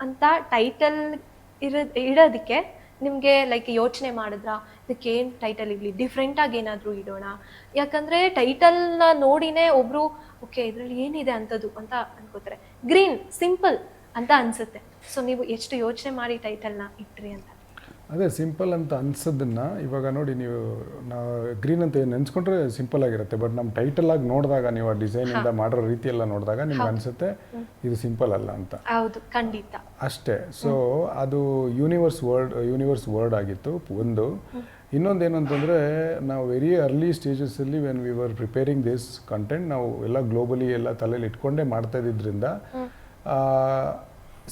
ಅಂತ ಟೈಟಲ್ ಇರ, ಇಡೋದಕ್ಕೆ ನಿಮಗೆ ಲೈಕ್ ಯೋಚನೆ ಮಾಡಿದ್ರಾ ಇದಕ್ಕೆ ಏನು ಟೈಟಲ್ ಇರಲಿ? ಡಿಫ್ರೆಂಟಾಗಿ ಏನಾದರೂ ಇಡೋಣ. ಯಾಕಂದರೆ ಟೈಟಲ್ನ ನೋಡಿನೇ ಒಬ್ಬರು ಓಕೆ ಇದರಲ್ಲಿ ಏನಿದೆ ಅಂಥದ್ದು ಅಂತ ಅನ್ಕೋತಾರೆ. ಗ್ರೀನ್, ಸಿಂಪಲ್ ಅಂತ ಅನ್ಸುತ್ತೆ. ಸೊ ನೀವು ಎಷ್ಟು ಯೋಚನೆ ಮಾಡಿ ಟೈಟಲ್ನ ಇಟ್ರಿ ಅಂತ. ಅದೇ ಸಿಂಪಲ್ ಅಂತ ಅನ್ಸೋದನ್ನು ಇವಾಗ ನೋಡಿ ನೀವು ನಾವು ಗ್ರೀನ್ ಅಂತ ನೆನ್ಸ್ಕೊಂಡ್ರೆ ಸಿಂಪಲ್ ಆಗಿರುತ್ತೆ ಬಟ್ ನಮ್ಮ ಟೈಟಲ್ ಆಗಿ ನೋಡಿದಾಗ ನೀವು ಆ ಡಿಸೈನಿಂದ ಮಾಡಿರೋ ರೀತಿ ಎಲ್ಲ ನೋಡಿದಾಗ ನಿಮ್ಗೆ ಅನ್ಸುತ್ತೆ ಇದು ಸಿಂಪಲ್ ಅಲ್ಲ ಅಂತ. ಹೌದು ಖಂಡಿತ. ಅಷ್ಟೇ. ಸೊ ಅದು ಯೂನಿವರ್ಸ್ ವರ್ಡ್ ಯೂನಿವರ್ಸ್ ವರ್ಡ್ ಆಗಿತ್ತು ಒಂದು. ಇನ್ನೊಂದು ಏನು ಅಂತಂದರೆ ನಾವು very early ಸ್ಟೇಜಸಲ್ಲಿ when we were preparing this content ನಾವು ಎಲ್ಲ ಗ್ಲೋಬಲಿ ಎಲ್ಲ ತಲೆಯಲ್ಲಿ ಇಟ್ಕೊಂಡೇ ಮಾಡ್ತಾ ಇದ್ದಿದ್ದರಿಂದ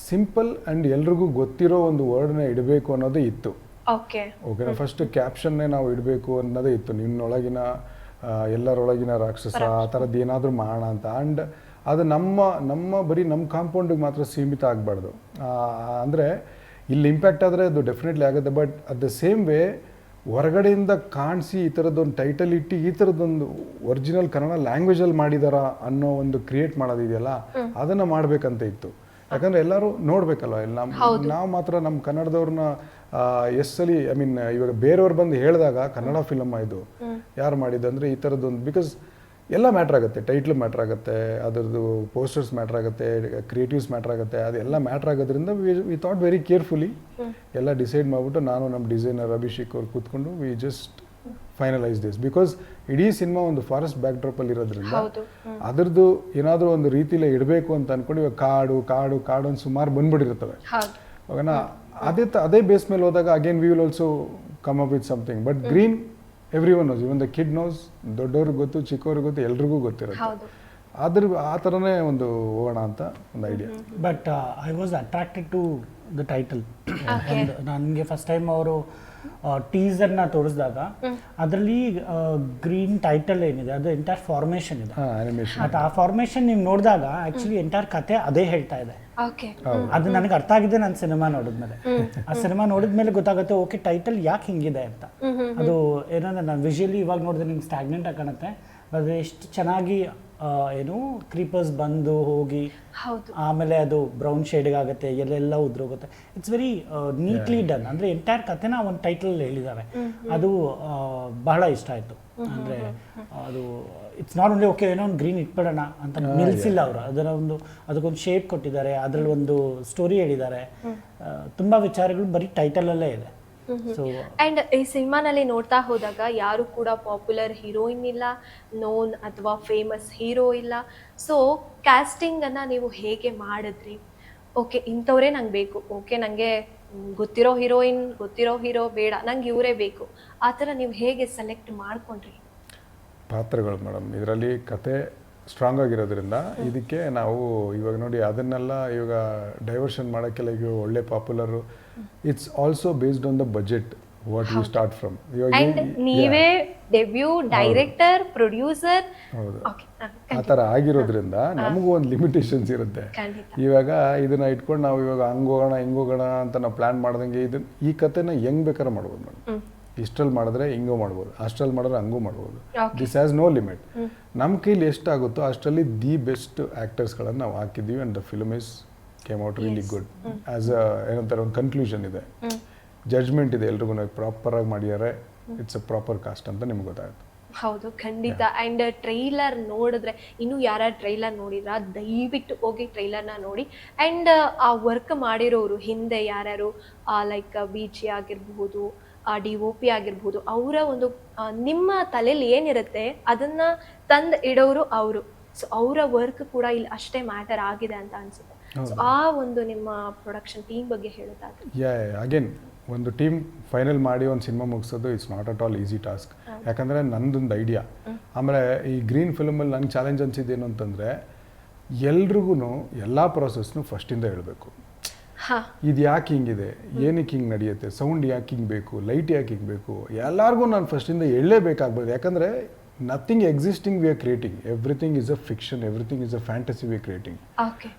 ಸಿಂಪಲ್ ಅಂಡ್ ಎಲ್ರಿಗೂ ಗೊತ್ತಿರೋ ಒಂದು ವರ್ಡ್ನ ಇಡಬೇಕು ಅನ್ನೋದೇ ಇತ್ತು. ಓಕೆ. ಓಕೆನಾ? ಫಸ್ಟ್ ಕ್ಯಾಪ್ಷನ್ನೇ ನಾವು ಇಡಬೇಕು ಅನ್ನೋದೇ ಇತ್ತು. ನಿನ್ನೊಳಗಿನ ಎಲ್ಲರೊಳಗಿನ ರಾಕ್ಷಸ ಆ ಥರದ್ದು ಏನಾದರೂ ಮಾಡೋಣ ಅಂತ. ಆ್ಯಂಡ್ ಅದು ನಮ್ಮ ನಮ್ಮ ಬರೀ ನಮ್ಮ ಕಾಂಪೌಂಡಿಗೆ ಮಾತ್ರ ಸೀಮಿತ ಆಗಬಾರ್ದು. ಅಂದರೆ ಇಲ್ಲಿ ಇಂಪ್ಯಾಕ್ಟ್ ಆದರೆ ಅದು ಡೆಫಿನೆಟ್ಲಿ ಆಗುತ್ತೆ. But at the same way ಹೊರಗಡೆಯಿಂದ ಕಾಣಿಸಿ ಈ ಥರದ್ದೊಂದು ಟೈಟಲ್ ಇಟ್ಟು ಈ ಥರದ್ದೊಂದು ಒರಿಜಿನಲ್ ಕನ್ನಡ ಲ್ಯಾಂಗ್ವೇಜಲ್ಲಿ ಮಾಡಿದಾರ ಅನ್ನೋ ಒಂದು ಕ್ರಿಯೇಟ್ ಮಾಡೋದಿದೆಯಲ್ಲ? ಅದನ್ನು ಮಾಡಬೇಕಂತ ಇತ್ತು. ಯಾಕಂದ್ರೆ ಎಲ್ಲರೂ ನೋಡ್ಬೇಕಲ್ವ? ಇಲ್ಲಿ ನಮ್ಮ ನಾವು ಮಾತ್ರ ನಮ್ಮ ಕನ್ನಡದವ್ರನ್ನ ಎಸ್ ಅಲ್ಲಿ ಐ ಮೀನ್ ಇವಾಗ ಬೇರೆಯವ್ರು ಬಂದು ಹೇಳಿದಾಗ ಕನ್ನಡ ಫಿಲಮ್ ಇದು. ಯಾರು ಮಾಡಿದ್ದು ಅಂದ್ರೆ ಈ ಥರದ್ದೊಂದು ಬಿಕಾಸ್ ಎಲ್ಲ ಮ್ಯಾಟ್ರ್ ಆಗುತ್ತೆ. ಟೈಟ್ಲ್ ಮ್ಯಾಟ್ರ್ ಆಗುತ್ತೆ ಅದರದ್ದು ಪೋಸ್ಟರ್ಸ್ ಮ್ಯಾಟ್ರ್ ಆಗುತ್ತೆ ಕ್ರಿಯೇಟಿವ್ಸ್ ಮ್ಯಾಟ್ರ್ ಆಗುತ್ತೆ ಅದೆಲ್ಲ ಮ್ಯಾಟ್ರ್ ಆಗೋದ್ರಿಂದ ವಿ ಥಾಟ್ ವೆರಿ ಕೇರ್ಫುಲಿ ಎಲ್ಲ ಡಿಸೈಡ್ ಮಾಡಿಬಿಟ್ಟು ನಾನು ನಮ್ಮ ಡಿಸೈನರ್ ಅಭಿಷೇಕ್ ಅವ್ರು ಕೂತ್ಕೊಂಡು we just finalise this because ಇಡೀ ಸಿನಿಮಾ ಒಂದು ಫಾರೆಸ್ಟ್ ಬ್ಯಾಕ್ ಡ್ರಾಪಲ್ಲಿ ಇರೋದ್ರಿಂದ ಹೌದು. ಅದರದ್ದು ಏನಾದರೂ ಒಂದು ರೀತಿಲೇ ಇಡಬೇಕು ಅಂತ ಅನ್ಕೊಂಡು ಇವಾಗ ಕಾಡು ಕಾಡು ಕಾಡು ಅಂತ ಸುಮಾರು ಬಂದ್ಬಿಟ್ಟಿರ್ತವೆ ಹೌದು. ಅವಾಗನ ಅದೇ ತ ಅದೇ ಬೇಸ್ ಮೇಲೆ ಹೋದಾಗ again we will also come up with something but Green everyone knows even the kid knows ದೊಡ್ಡವ್ರಿಗೆ ಗೊತ್ತು ಚಿಕ್ಕವ್ರಿಗೆ ಗೊತ್ತು ಎಲ್ರಿಗೂ ಗೊತ್ತಿರುತ್ತೆ. ಹೌದು. ಅದ್ರ ಆ ಥರನೇ ಒಂದು ಹೋಗೋಣ ಅಂತ ಒಂದು idea but I was attracted to the title ನನಗೆ ಫಸ್ಟ್ ಟೈಮ್ ಅವರು ಟೀಸರ್ನ ತೋರಿಸಿದಾಗ ಅದರಲ್ಲಿ ಗ್ರೀನ್ ಟೈಟಲ್ ಏನಿದೆ ಅದು ಎಂಟೈರ್ ಫಾರ್ಮೇಷನ್ ಇದೆ. ಅದು ಆ ಫಾರ್ಮೇಷನ್ ನೀವು ನೋಡಿದಾಗ ಆಕ್ಚುಲಿ ಎಂಟೈರ್ ಕತೆ ಅದೇ ಹೇಳ್ತಾ ಇದೆ. ಓಕೆ ಅದು ನನಗೆ ಅರ್ಥ ಆಗಿದೆ ನಾನು ಸಿನಿಮಾ ನೋಡಿದ್ಮೇಲೆ. ಆ ಸಿನಿಮಾ ನೋಡಿದ್ಮೇಲೆ ಗೊತ್ತಾಗುತ್ತೆ ಓಕೆ ಟೈಟಲ್ ಯಾಕೆ ಹಿಂಗಿದೆ ಅಂತ. ಅದು ಏನಂದ್ರೆ ನಾನು ವಿಜುವಲಿ ಇವಾಗ ನೋಡಿದ್ರೆ ನಿಮ್ಗೆ ಸ್ಟಾಗ್ನೆಂಟ್ ಆಗಿ ಕಾಣುತ್ತೆ. ಅದು ಎಷ್ಟು ಚೆನ್ನಾಗಿ ಏನು ಕ್ರೀಪರ್ಸ್ ಬಂದು ಹೋಗಿ ಹೌದು. ಆಮೇಲೆ ಅದು ಬ್ರೌನ್ ಶೇಡ್ಗೆ ಆಗುತ್ತೆ ಎಲ್ಲೆಲ್ಲ ಉದ್ರೋಗುತ್ತೆ. ಇಟ್ಸ್ ವೆರಿ ನೀಟ್ಲಿ ಡನ್ ಅಂದರೆ ಎಂಟೈರ್ ಕಥೆನ ಒಂದು ಟೈಟಲ್ ಹೇಳಿದ್ದಾರೆ. ಅದು ಬಹಳ ಇಷ್ಟ ಆಯಿತು. ಅಂದರೆ ಅದು ಇಟ್ಸ್ ನಾಟ್ ಓನ್ಲಿ ಓಕೆ ಏನೋ ಒಂದು ಗ್ರೀನ್ ಇಟ್ಬಿಡೋಣ ಅಂತ ನಿಲ್ಲಿಸಿಲ್ಲ ಅವರು. ಅದರ ಒಂದು ಅದಕ್ಕೊಂದು ಶೇಪ್ ಕೊಟ್ಟಿದ್ದಾರೆ. ಅದರಲ್ಲಿ ಒಂದು ಸ್ಟೋರಿ ಹೇಳಿದ್ದಾರೆ. ತುಂಬಾ ತುಂಬ ವಿಚಾರಗಳು ಬರೀ ಟೈಟಲಲ್ಲೇ ಇದೆ. ಸೊ ಅಂಡ್ ಈ ಸಿನಿಮಾನಲ್ಲಿ ನೋಡ್ತಾ ಹೋದಾಗ ಯಾರು ಕೂಡ ಪಾಪ್ಯುಲರ್ ಹೀರೋಯಿನ್ ಇಲ್ಲ ನೋನ್ ಅಥವಾ ಫೇಮಸ್ ಹೀರೋ ಇಲ್ಲ. ಸೊ ಕ್ಯಾಸ್ಟಿಂಗ್ ಅನ್ನ ನೀವು ಹೇಗೆ ಮಾಡಿದ್ರಿ? ಓಕೆ ಇಂಥವ್ರೇ ನಂಗೆ ಬೇಕು. ಓಕೆ ನನಗೆ ಗೊತ್ತಿರೋ ಹೀರೋಯಿನ್ ಗೊತ್ತಿರೋ ಹೀರೋ ಬೇಡ ನಂಗೆ ಇವರೇ ಬೇಕು. ಆ ಥರ ನೀವು ಹೇಗೆ ಸೆಲೆಕ್ಟ್ ಮಾಡ್ಕೊಂಡ್ರಿ? ಪಾತ್ರಗಳು ಮೇಡಮ್ ಇದರಲ್ಲಿ ಕತೆ ಸ್ಟ್ರಾಂಗ್ ಆಗಿರೋದ್ರಿಂದ ಇದಕ್ಕೆ ನಾವು ಇವಾಗ ನೋಡಿ ಅದನ್ನೆಲ್ಲ ಇವಾಗ ಡೈವರ್ಷನ್ ಮಾಡೋಕ್ಕೆಲ್ಲ ಈಗ ಒಳ್ಳೆ popular it's also based on the budget what you start from and ನೀವೇ ಡೆಬ್ಯೂ ಡೈರೆಕ್ಟರ್ ಪ್ರೊಡ್ಯೂಸರ್ ಹೌದು. ಆ ಥರ ಆಗಿರೋದ್ರಿಂದ ನಮಗೂ ಒಂದು ಲಿಮಿಟೇಷನ್ಸ್ ಇರುತ್ತೆ. ಇವಾಗ ಇದನ್ನ ಇಟ್ಕೊಂಡು ನಾವು ಇವಾಗ ಹಂಗೋಗೋಣ ಹಿಂಗೋಗೋಣ ಅಂತ ನಾವು ಪ್ಲಾನ್ ಮಾಡ್ದಂಗೆ ಇದನ್ನ ಈ ಕಥೆನ ಹೆಂಗ್ ಬೇಕಾದ್ರೆ ಮಾಡ್ಬೋದು ಮೇಡಮ್. ಇಷ್ಟಲ್ಲಿ ಮಾಡಿದ್ರೆ ಹಿಂಗೂ ಮಾಡ್ಬೋದು ಅಷ್ಟಲ್ಲಿ ಮಾಡಿದ್ರೆ ಹಂಗೂ ಮಾಡ್ಬೋದು. ದಿಸ್ ಹ್ಯಾಸ್ ನೋ ಲಿಮಿಟ್ ನಮ್ಮ ಕೈಲಿ ಎಷ್ಟಾಗುತ್ತೋ ಅಷ್ಟರಲ್ಲಿ ದಿ ಬೆಸ್ಟ್ ಆ್ಯಕ್ಟರ್ಸ್ಗಳನ್ನು ನಾವು ಹಾಕಿದ್ದೀವಿ and the film is came out really good as a ಏನಂತಾರೆ ಒಂದು ಕನ್ಕ್ಲೂಷನ್ ಇದೆ. ಜಡ್ಜ್ಮೆಂಟ್ ಇದೆ ಎಲ್ರಿಗೂ ಪ್ರಾಪರಾಗಿ ಮಾಡಿದ್ದಾರೆ ಇಟ್ಸ್ ಅ ಪ್ರಾಪರ್ ಕಾಸ್ಟ್ ಅಂತ ನಿಮ್ಗೆ ಗೊತ್ತಾಗುತ್ತೆ. ಹೌದು ಖಂಡಿತ. ಅಂಡ್ ಟ್ರೈಲರ್ ನೋಡಿದ್ರೆ ಇನ್ನು ಯಾರ ಟ್ರೈಲರ್ ನೋಡಿದ್ರ ದಯವಿಟ್ಟು ಹೋಗಿ ಟ್ರೈಲರ್ನ ನೋಡಿ. ಅಂಡ್ ಆ ವರ್ಕ್ ಮಾಡಿರೋರು ಹಿಂದೆ ಯಾರ್ಯಾರು ಲೈಕ್ ಬಿ ಜಿ ಆಗಿರ್ಬಹುದು ಡಿ ಒ ಪಿ ಆಗಿರ್ಬೋದು ಅವರ ಒಂದು ನಿಮ್ಮ ತಲೆಯಲ್ಲಿ ಏನಿರುತ್ತೆ ಅದನ್ನ ತಂದು ಇಡೋರು ಅವರು. ಸೊ ಅವರ ವರ್ಕ್ ಕೂಡ ಇಲ್ಲಿ ಅಷ್ಟೇ ಮ್ಯಾಟರ್ ಆಗಿದೆ ಅಂತ ಅನ್ಸುತ್ತೆ. ಸೊ ಆ ಒಂದು ನಿಮ್ಮ ಪ್ರೊಡಕ್ಷನ್ ಟೀಮ್ ಬಗ್ಗೆ ಹೇಳೋದಾದ್ರೆ ಯಾ ಅಗೇನ್ ಒಂದು ಟೀಮ್ ಫೈನಲ್ ಮಾಡಿ ಒಂದು cinema ಮುಗಿಸೋದು it's not at all easy task ಯಾಕಂದರೆ ನಂದೊಂದು ಐಡಿಯಾ ಆಮೇಲೆ ಈ ಗ್ರೀನ್ ಫಿಲಮಲ್ಲಿ ನಂಗೆ ಚಾಲೆಂಜ್ ಅನ್ಸಿದ್ದೇನು ಅಂತಂದರೆ ಎಲ್ರಿಗೂ ಎಲ್ಲ ಪ್ರಾಸೆಸ್ನು ಫಸ್ಟಿಂದ ಹೇಳಬೇಕು. ಇದು ಯಾಕೆ ಹಿಂಗಿದೆ? ಏನಕ್ಕೆ ಹಿಂಗೆ ನಡೆಯುತ್ತೆ? ಸೌಂಡ್ ಯಾಕೆ ಹಿಂಗೆ ಬೇಕು? ಲೈಟ್ ಯಾಕೆ ಹಿಂಗೆ ಬೇಕು? ಎಲ್ಲರಿಗೂ ನಾನು ಫಸ್ಟಿಂದ ಹೇಳಲೇಬೇಕಾಗ್ಬೋದು. ಯಾಕಂದರೆ nothing existing we are creating everything is a fiction everything is a fantasy we creating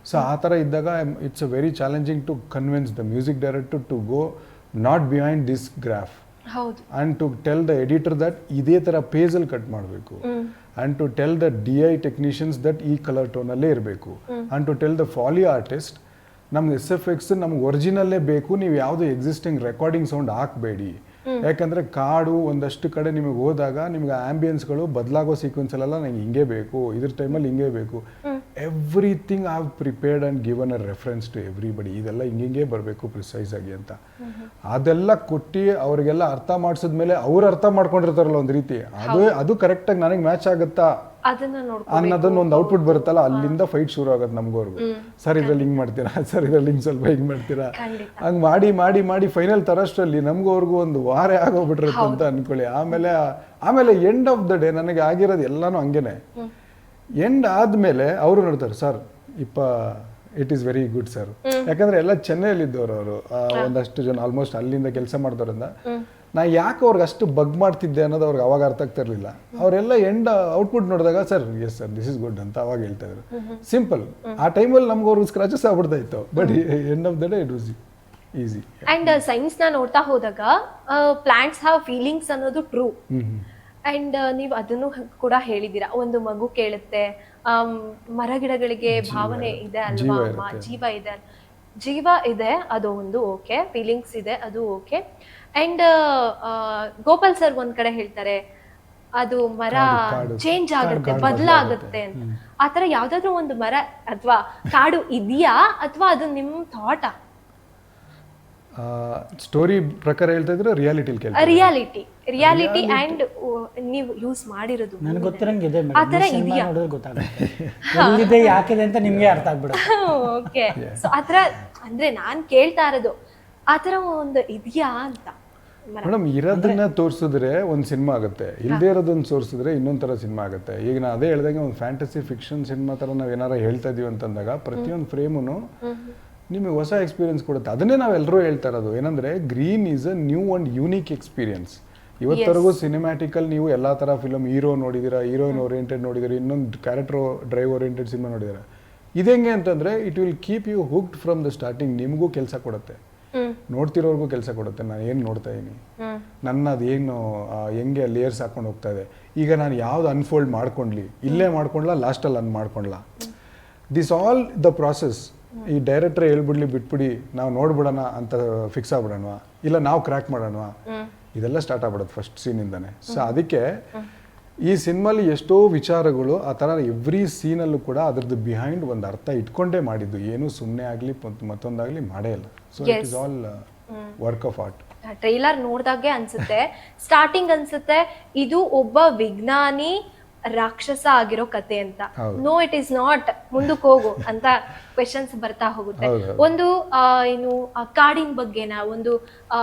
so ಆ ಥರ ಇದ್ದಾಗ it's a very challenging to convince the music director to go not behind this graph and and to tell the editor that ಇದೇ ಥರ ಪೇಜಲ್ಲಿ cut ಮಾಡಬೇಕು. And and to tell the D I technicians that ಈ colour ಟೋನಲ್ಲೇ ಇರಬೇಕು. And to tell the foley artist ನಮ್ಗೆ S F X ನಮ್ಗೆ ಒರಿಜಿನಲ್ಲೇ ಬೇಕು. ನೀವು ಯಾವುದೇ ಎಕ್ಸಿಸ್ಟಿಂಗ್ ರೆಕಾರ್ಡಿಂಗ್ ಸೌಂಡ್ ಹಾಕಬೇಡಿ. ಯಾಕಂದರೆ ಕಾಡು ಒಂದಷ್ಟು ಕಡೆ ನಿಮಗೆ ಹೋದಾಗ ನಿಮ್ಗೆ ಆಂಬಿಯನ್ಸ್ಗಳು ಬದಲಾಗೋ ಸೀಕ್ವೆನ್ಸಲ್ಲೆಲ್ಲ ನಂಗೆ ಹಿಂಗೆ ಬೇಕು ಇದ್ರ ಟೈಮಲ್ಲಿ ಹಿಂಗೆ ಬೇಕು. Everything I prepared and given a reference to everybody ಇದೆಲ್ಲ ಹಿಂಗೆ ಬರಬೇಕು ಪ್ರಿಸೈಸ್ ಆಗಿ ಅಂತ. ಅದೆಲ್ಲ ಕೊಟ್ಟು ಅವರಿಗೆಲ್ಲ ಅರ್ಥ ಮಾಡಿಸಿದ್ಮೇಲೆ ಅವ್ರು ಅರ್ಥ ಮಾಡ್ಕೊಂಡಿರ್ತಾರಲ್ಲ ಒಂದು ರೀತಿ. ಅದು ಅದು ಕರೆಕ್ಟಾಗಿ ನನಗೆ ಮ್ಯಾಚ್ ಆಗುತ್ತಾ? ಅನ್ನೋದನ್ನ ಒಂದು ಔಟ್ಪುಟ್ ಬರುತ್ತಲ್ಲ ಅಲ್ಲಿಂದ ಫೈಟ್ ಶುರು ಆಗುತ್ತೆ ನಮ್ಗೋರ್ಗು ಸರ್ ಇದ್ರಲ್ಲಿ ಹಿಂಗ್ ಮಾಡ್ತೀರಾ? ಸರ್ ಇದ್ರಲ್ಲಿ ಹಿಂಗ್ ಸ್ವಲ್ಪ ಹಿಂಗ್ ಮಾಡ್ತೀರಾ? ಹಂಗ್ ಮಾಡಿ ಮಾಡಿ ಮಾಡಿ ಫೈನಲ್ ತರಷ್ಟರಲ್ಲಿ ನಮ್ಗೋರ್ಗು ಒಂದು ವಾರ ಆಗೋಗ್ಬಿಟ್ಟಿರುತ್ತೆ ಅಂತ ಅನ್ಕೊಳ್ಳಿ. ಆಮೇಲೆ ಆಮೇಲೆ ಎಂಡ್ ಆಫ್ ದ ಡೇ ನನಗೆ ಆಗಿರೋದು ಎಲ್ಲಾನು ಹಂಗೇನೆ. ಎಂಡ್ ಆದ್ಮೇಲೆ ಅವರು ನೋಡ್ತಾರೆ ಸರ್ ಇಪ್ಪ it is very good sir ಯಾಕಂದ್ರೆ ಎಲ್ಲ ಚೆನ್ನೈಯಲ್ಲಿ ಇದ್ದವರು ಅವರು ಒಂದಷ್ಟು ಜನ ಆಲ್ಮೋಸ್ಟ್ ಅಲ್ಲಿಂದ ಕೆಲಸ ಮಾಡ್ದವ್ರಿಂದ. ನಾ ಯಾಕೆ ಅವ್ರಿಗೆ ಅಷ್ಟು ಬಗ್ ಮಾಡ್ತಿದ್ದೆ ಅನ್ನೋದು ಅವ್ರಿಗೆ ಅವಾಗ ಅರ್ಥ ಆಗ್ತಿರ್ಲಿಲ್ಲ ಅವರೆಲ್ಲ ಎಂಡ್ ಔಟ್ಪುಟ್ ನೋಡಿದಾಗ sir yes sir this is good ಅಂತ ಅವಾಗ ಹೇಳ್ತಾ ಇದ್ರು. ಸಿಂಪಲ್ ಆ ಟೈಮಲ್ಲಿ ನಮ್ಗೆ ಅವ್ರಿಗೆ ಸ್ಕ್ರಾಚಸ್ ಆಗ್ಬಿಡ್ತಾ ಇತ್ತು but end of the day it was easy and ಸೈನ್ಸ್ನ ನೋಡ್ತಾ ಹೋದಾಗ ಪ್ಲಾಂಟ್ಸ್ ಹಾವ್ ಫೀಲಿಂಗ್ಸ್ ಅನ್ನೋದು ಟ್ರೂ ಅಂಡ್ ನೀವು ಅದನ್ನು ಕೂಡ ಹೇಳಿದ್ದೀರಾ? ಒಂದು ಮಗು ಕೇಳುತ್ತೆ ಮರಗಿಡಗಳಿಗೆ ಭಾವನೆ ಇದೆ ಅಲ್ವಾ? ಜೀವ ಇದೆ. ಜೀವ ಇದೆ ಅದು ಒಂದು ಓಕೆ ಫೀಲಿಂಗ್ಸ್ ಇದೆ ಅದು ಓಕೆ ಅಂಡ್ ಗೋಪಾಲ್ ಸರ್ ಒಂದ್ ಕಡೆ ಹೇಳ್ತಾರೆ ಅದು ಮರ. ಚೇಂಜ್ ಆಗುತ್ತೆ ಬದಲಾಗುತ್ತೆ ಅಂತ. ಆತರ ಯಾವ್ದಾದ್ರು ಒಂದು ಮರ ಅಥವಾ ಕಾಡು ಇದೆಯಾ ಅಥವಾ ಅದು ನಿಮ್ ಥಾಟ ಸ್ಟೋರಿ ಪ್ರಕಾರ ಹೇಳ್ತಾ ಇದ್ರೆ ರಿಯಾಲಿಟಿ ರಿಯಾಲಿಟಿ ರಿಯಾಲಿಟಿ ಅಂಡ್ ನೀವು ಯೂಸ್ ಮಾಡಿರೋದು ನನಗೆ ಗೊತ್ತಿರಂಗಿದೆ ಆತರ ಇದೆಯಾ? ನೋಡಿದ್ರೆ ಗೊತ್ತಾಗುತ್ತೆ. ಯಾಕಿದೆ ಅಂತ ನಿಮ್ಗೆ ಅರ್ಥ ಆಗ್ಬಿಡುತ್ತೆ. ಓಕೆ ಸೊ ಆತರ ಅಂದ್ರೆ ನಾನ್ ಕೇಳ್ತಾ ಇರೋದು ಆತರ ಒಂದು ಇದೆಯಾ ಅಂತ. ಮೇಡಮ್ ಇರೋದನ್ನ ತೋರಿಸಿದ್ರೆ ಒಂದು ಸಿನಿಮಾ ಆಗುತ್ತೆ. ಇಲ್ಲದೆ ಇರೋದನ್ನ ತೋರಿಸಿದ್ರೆ ಇನ್ನೊಂದು ಥರ ಸಿನಿಮಾ ಆಗುತ್ತೆ. ಈಗ ನಾನು ಅದೇ ಹೇಳ್ದಂಗೆ ಒಂದು ಫ್ಯಾಂಟಸಿ ಫಿಕ್ಷನ್ ಸಿನಿಮಾ ಥರ ನಾವು ಏನಾರ ಹೇಳ್ತಾ ಇದೀವಿ ಅಂತಂದಾಗ ಪ್ರತಿಯೊಂದು ಫ್ರೇಮುನು ನಿಮಗೆ ಹೊಸ ಎಕ್ಸ್ಪೀರಿಯನ್ಸ್ ಕೊಡುತ್ತೆ. ಅದನ್ನೇ ನಾವೆಲ್ಲರೂ ಹೇಳ್ತಾ ಇರೋದು. ಏನಂದರೆ Green is a new and unique experience ಇವತ್ತರೆಗೂ cinematical ನೀವು ಎಲ್ಲಾ ಥರ ಫಿಲಮ್ ಹೀರೋ ನೋಡಿದ್ದೀರಾ ಹೀರೋಯಿನ್ ಓರಿಯೆಂಟೆಡ್ ನೋಡಿದ್ದೀರಾ ಇನ್ನೊಂದು ಕ್ಯಾರೆಕ್ಟರ್ ಡ್ರೈವ್ ಓರಿಯೆಂಟೆಡ್ ಸಿನಿಮಾ ನೋಡಿದ್ದೀರಾ ಇದೆಂಗೆ ಅಂತಂದ್ರೆ it will keep you hooked from the starting ನಿಮಗೂ ಕೆಲಸ ಕೊಡುತ್ತೆ. ನೋಡ್ತಿರೋರ್ಗೂ ಕೆಲಸ ಕೊಡುತ್ತೆ ನಾನು ಏನು ನೋಡ್ತಾ ಇದ್ದೀನಿ ನನ್ನ ಅದೇನು ಹೆಂಗೆ ಲೇಯರ್ಸ್ ಹಾಕೊಂಡು ಹೋಗ್ತಾ ಇದೆ. ಈಗ ನಾನು ಯಾವ್ದು ಅನ್ಫೋಲ್ಡ್ ಮಾಡ್ಕೊಂಡ್ಲಿ ಇಲ್ಲೇ ಮಾಡ್ಕೊಂಡ್ಲಾ ಲಾಸ್ಟಲ್ಲಿ ಅನ್ ಮಾಡ್ಕೊಂಡ್ಲಾ? ದಿಸ್ ಆಲ್ ದ ಪ್ರಾಸೆಸ್ ಈ ಡೈರೆಕ್ಟ್ರ್ ಹೇಳ್ಬಿಡ್ಲಿ ಬಿಟ್ಬಿಡಿ ನಾವು ನೋಡ್ಬಿಡೋಣ ಅಂತ ಫಿಕ್ಸ್ ಆಗ್ಬಿಡೋಣ ಇಲ್ಲ ನಾವು ಕ್ರ್ಯಾಕ್ ಮಾಡೋಣ ಇದೆಲ್ಲ ಸ್ಟಾರ್ಟ್ ಆಗ್ಬಿಡೋದು ಫಸ್ಟ್ ಸೀನಿಂದಾನೆ ಸೊ ಅದಕ್ಕೆ ಈ ಸಿನಿಮಾಲಿ ಎಷ್ಟೋ ವಿಚಾರಗಳು ಆ ಥರ ಎವ್ರಿ ಸೀನಲ್ಲೂ ಕೂಡ ಅದರದ್ದು ಬಿಹೈಂಡ್ ಒಂದು ಅರ್ಥ ಇಟ್ಕೊಂಡೇ ಮಾಡಿದ್ದು. ಏನು ಸುಮ್ಮನೆ ಆಗಲಿ ಮತ್ತೊಂದಾಗಲಿ ಮಾಡೇ ಇಲ್ಲ. So it is all work of art trailer ನೋಡಿದಾಗೆ ಅನ್ಸುತ್ತೆ. ಸ್ಟಾರ್ಟಿಂಗ್ ಅನ್ಸುತ್ತೆ ಇದು ಒಬ್ಬ ವಿಜ್ಞಾನಿ ರಾಕ್ಷಸ ಆಗಿರೋ ಕತೆ ಅಂತ. ನೋ ಇಟ್ ಇಸ್ ನಾಟ್ ಮುಂದಕ್ಕೆ ಹೋಗು ಅಂತ ಕ್ವೆಶನ್ಸ್ ಬರ್ತಾ ಹೋಗುತ್ತೆ. ಒಂದು ಏನು ಕಾಡಿನ ಬಗ್ಗೆನ ಒಂದು ಆ,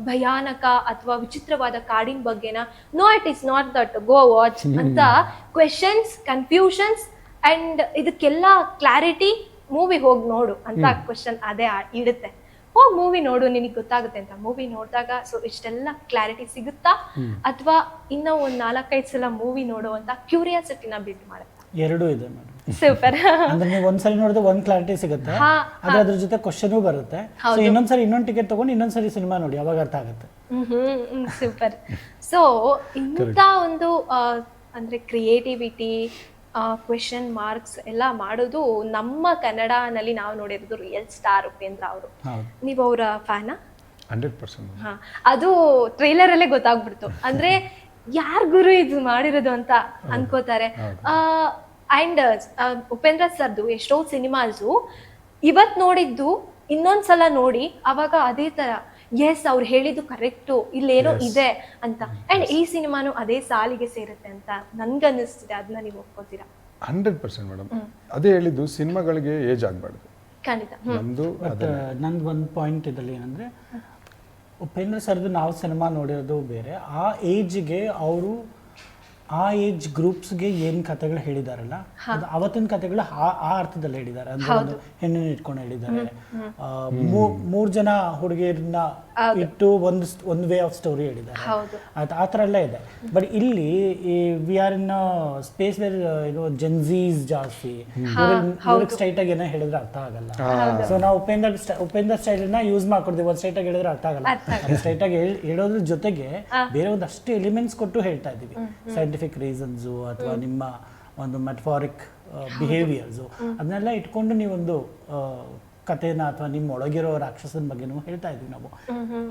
ಭಯಾನಕ ಅಥವಾ ವಿಚಿತ್ರವಾದ ಕಾಡಿನ ಬಗ್ಗೆನ? No it is not that go watch ಅಂತ ಕ್ವೆಶನ್ಸ್ ಕನ್ಫ್ಯೂಷನ್ಸ್ ಅಂಡ್ ಇದಕ್ಕೆಲ್ಲ ಕ್ಲಾರಿಟಿ ಮೂವಿ ಹೋಗಿ ನೋಡು ಅಂತ ಕ್ವೆಶನ್ ಅದೇ ಇಡುತ್ತೆ ಹೋಗಿ ಮೂವಿ ನೋಡು ನಿನಗೆ ಗೊತ್ತಾಗುತ್ತೆ ಅಂತ. ಮೂವಿ ನೋಡಿದಾಗ ಸೊ ಇಷ್ಟೆಲ್ಲ ಕ್ಲಾರಿಟಿ ಸಿಗುತ್ತಾ? ಅಥವಾ ಇನ್ನೂ ಒಂದ್ ನಾಲ್ಕೈದು ಸಲ ಮೂವಿ ನೋಡುವಂತ ಕ್ಯೂರಿಯಾಸಿಟಿನ ಬಿಲ್ಡ್ ಮಾಡುತ್ತೆ? ಎರಡೂ ಇದೆ ಸೂಪರ್ ಅಂದ್ರೆ ನೀವು ಒಂದ್ಸರಿ ನೋಡಿದ್ರೆ ಒಂದ್ ಕ್ಲಾರಿಟಿ ಸಿಗುತ್ತೆ. ಹಾ, ಆದ್ರೆ ಅದ್ರ ಜೊತೆ ಕ್ವಶನ್ ಬರುತ್ತೆ. ಸೊ ಇನ್ನೊಂದ್ಸರಿ ಇನ್ನೊಂದು ಟಿಕೆಟ್ ತಗೊಂಡು ಇನ್ನೊಂದ್ಸರಿ ಸಿನಿಮಾ ನೋಡಿ ಅವಾಗ ಅರ್ಥ ಆಗುತ್ತೆ. ಸೂಪರ್ ಸೊ ಇಂಥ ಒಂದು ಅಂದ್ರೆ ಕ್ರಿಯೇಟಿವಿಟಿ ಕ್ವೆಶನ್ ಮಾರ್ಕ್ಸ್ ಎಲ್ಲ ಮಾಡೋದು ನಮ್ಮ ಕನ್ನಡನಲ್ಲಿ ನಾವು ನೋಡಿರೋದು ರಿಯಲ್ ಸ್ಟಾರ್ ಉಪೇಂದ್ರ ಅವರು. ನೀವು ಅವರ ಫ್ಯಾನಾ ಹಂಡ್ರೆಡ್ ಪರ್ಸೆಂಟ್ ಹಾ ಅದು ಟ್ರೈಲರ್ ಅಲ್ಲೇ ಗೊತ್ತಾಗ್ಬಿಡ್ತು. ಅಂದ್ರೆ ಯಾರ ಗುರು ಇದು ಮಾಡಿರೋದು ಅಂತ ಅನ್ಕೋತಾರೆ. ಅಂಡ್ ಉಪೇಂದ್ರ ಸರ್ದು ಎಷ್ಟೋ ಸಿನಿಮಾಸು ಇವತ್ ನೋಡಿದ್ದು ಇನ್ನೊಂದ್ಸಲ ನೋಡಿ ಅವಾಗ ಅದೇ ತರ. ಎಸ್ ಅವ್ರು ಹೇಳಿದ್ದು ಕರೆಕ್ಟು ಇಲ್ಲೇನೋ ಇದೆ ಅಂತ. ಅಂಡ್ ಈ ಸಿನಿಮಾನು ಅದೇ ಸಾಲಿಗೆ ಸೇರುತ್ತೆ ಅಂತ ನನ್ಗನ್ನಿಸ್ತಿದೆ ಅದನ್ನ ನೀವು ಒಪ್ಕೋತೀರಾ? Hundred percent madam. ಅದೇ ಹೇಳಿದ್ದು ಸಿನಿಮಾಗಳಿಗೆ ಏಜ್ ಆಗಬಾರ್ದು. ಖಂಡಿತ. ನಂದು ಬಟ್ ನಂದು ಒಂದು ಪಾಯಿಂಟ್ ಇದರಲ್ಲಿ ಏನಂದ್ರೆ ಉಪೇಂದ್ರ ಸರ್ದು ನಾವು ಸಿನಿಮಾ ನೋಡಿರೋದು ಬೇರೆ. ಆ ಏಜ್ಗೆ ಅವರು ಆ ಏಜ್ ಗ್ರೂಪ್ಸ್ಗೆ ಏನು ಕಥೆಗಳು ಹೇಳಿದಾರಲ್ಲ ಅದು ಅವತ್ತಿನ ಕಥೆಗಳು ಆ ಆ ಅರ್ಥದಲ್ಲಿ ಹೇಳಿದ್ದಾರೆ ಅಂದ್ರೆ ಒಂದು ಹೆಣ್ಣನ್ನ ಇಟ್ಕೊಂಡು ಹೇಳಿದ್ದಾರೆ ಮೂರ್ ಜನ ಹುಡುಗಿಯರನ್ನ ಇಟ್ಟು ಒಂದು ಒಂದ್ ವೇ ಆಫ್ ಸ್ಟೋರಿ ಹೇಳಿದ್ದಾರೆ ಆ ತರ ಎಲ್ಲ ಇದೆ. ಬಟ್ ಇಲ್ಲಿ ಈ we are in space where ಇದು ಜೆನ್ಸೀಸ್ ಜಾಸ್ತಿ. ಇವ್ರಿಗೆ ಸ್ಟ್ರೈಟ್ ಆಗಿ ಏನೋ ಹೇಳಿದ್ರೆ ಅರ್ಥ ಆಗಲ್ಲ. ಸೊ ನಾವು ಉಪೇಂದ್ರ ಉಪೇಂದ್ರ ಸ್ಟೈಲ್ನ ಯೂಸ್ ಮಾಡ್ಕೊಡ್ತೀವಿ. ಒಂದ್ ಸ್ಟ್ರೈಟ್ ಆಗಿ ಹೇಳಿದ್ರೆ ಅರ್ಥ ಆಗಲ್ಲ. ಸ್ಟ್ರೈಟ್ ಆಗಿ ಹೇಳ್- ಹೇಳೋದ್ರ ಜೊತೆಗೆ ಬೇರೆ ಒಂದಷ್ಟು ಎಲಿಮೆಂಟ್ಸ್ ಕೊಟ್ಟು ಹೇಳ್ತಾ ಇದೀವಿ ಸೈಂಟಿಫಿಕ್ ರೀಸನ್ಸು ಅಥವಾ ನಿಮ್ಮ ಒಂದು ಮೆಟಫಾರಿಕ್ ಬಿಹೇವಿಯರ್ಸು ಅದನ್ನೆಲ್ಲ ಇಟ್ಕೊಂಡು ನೀವೊಂದು ಕಥೆನ ಅಥವಾ ನಿಮ್ಮ ಒಳಗಿರೋ ರಾಕ್ಷಸನ ಬಗ್ಗೆನೂ ಹೇಳ್ತಾ ಇದ್ವಿ ನಾವು.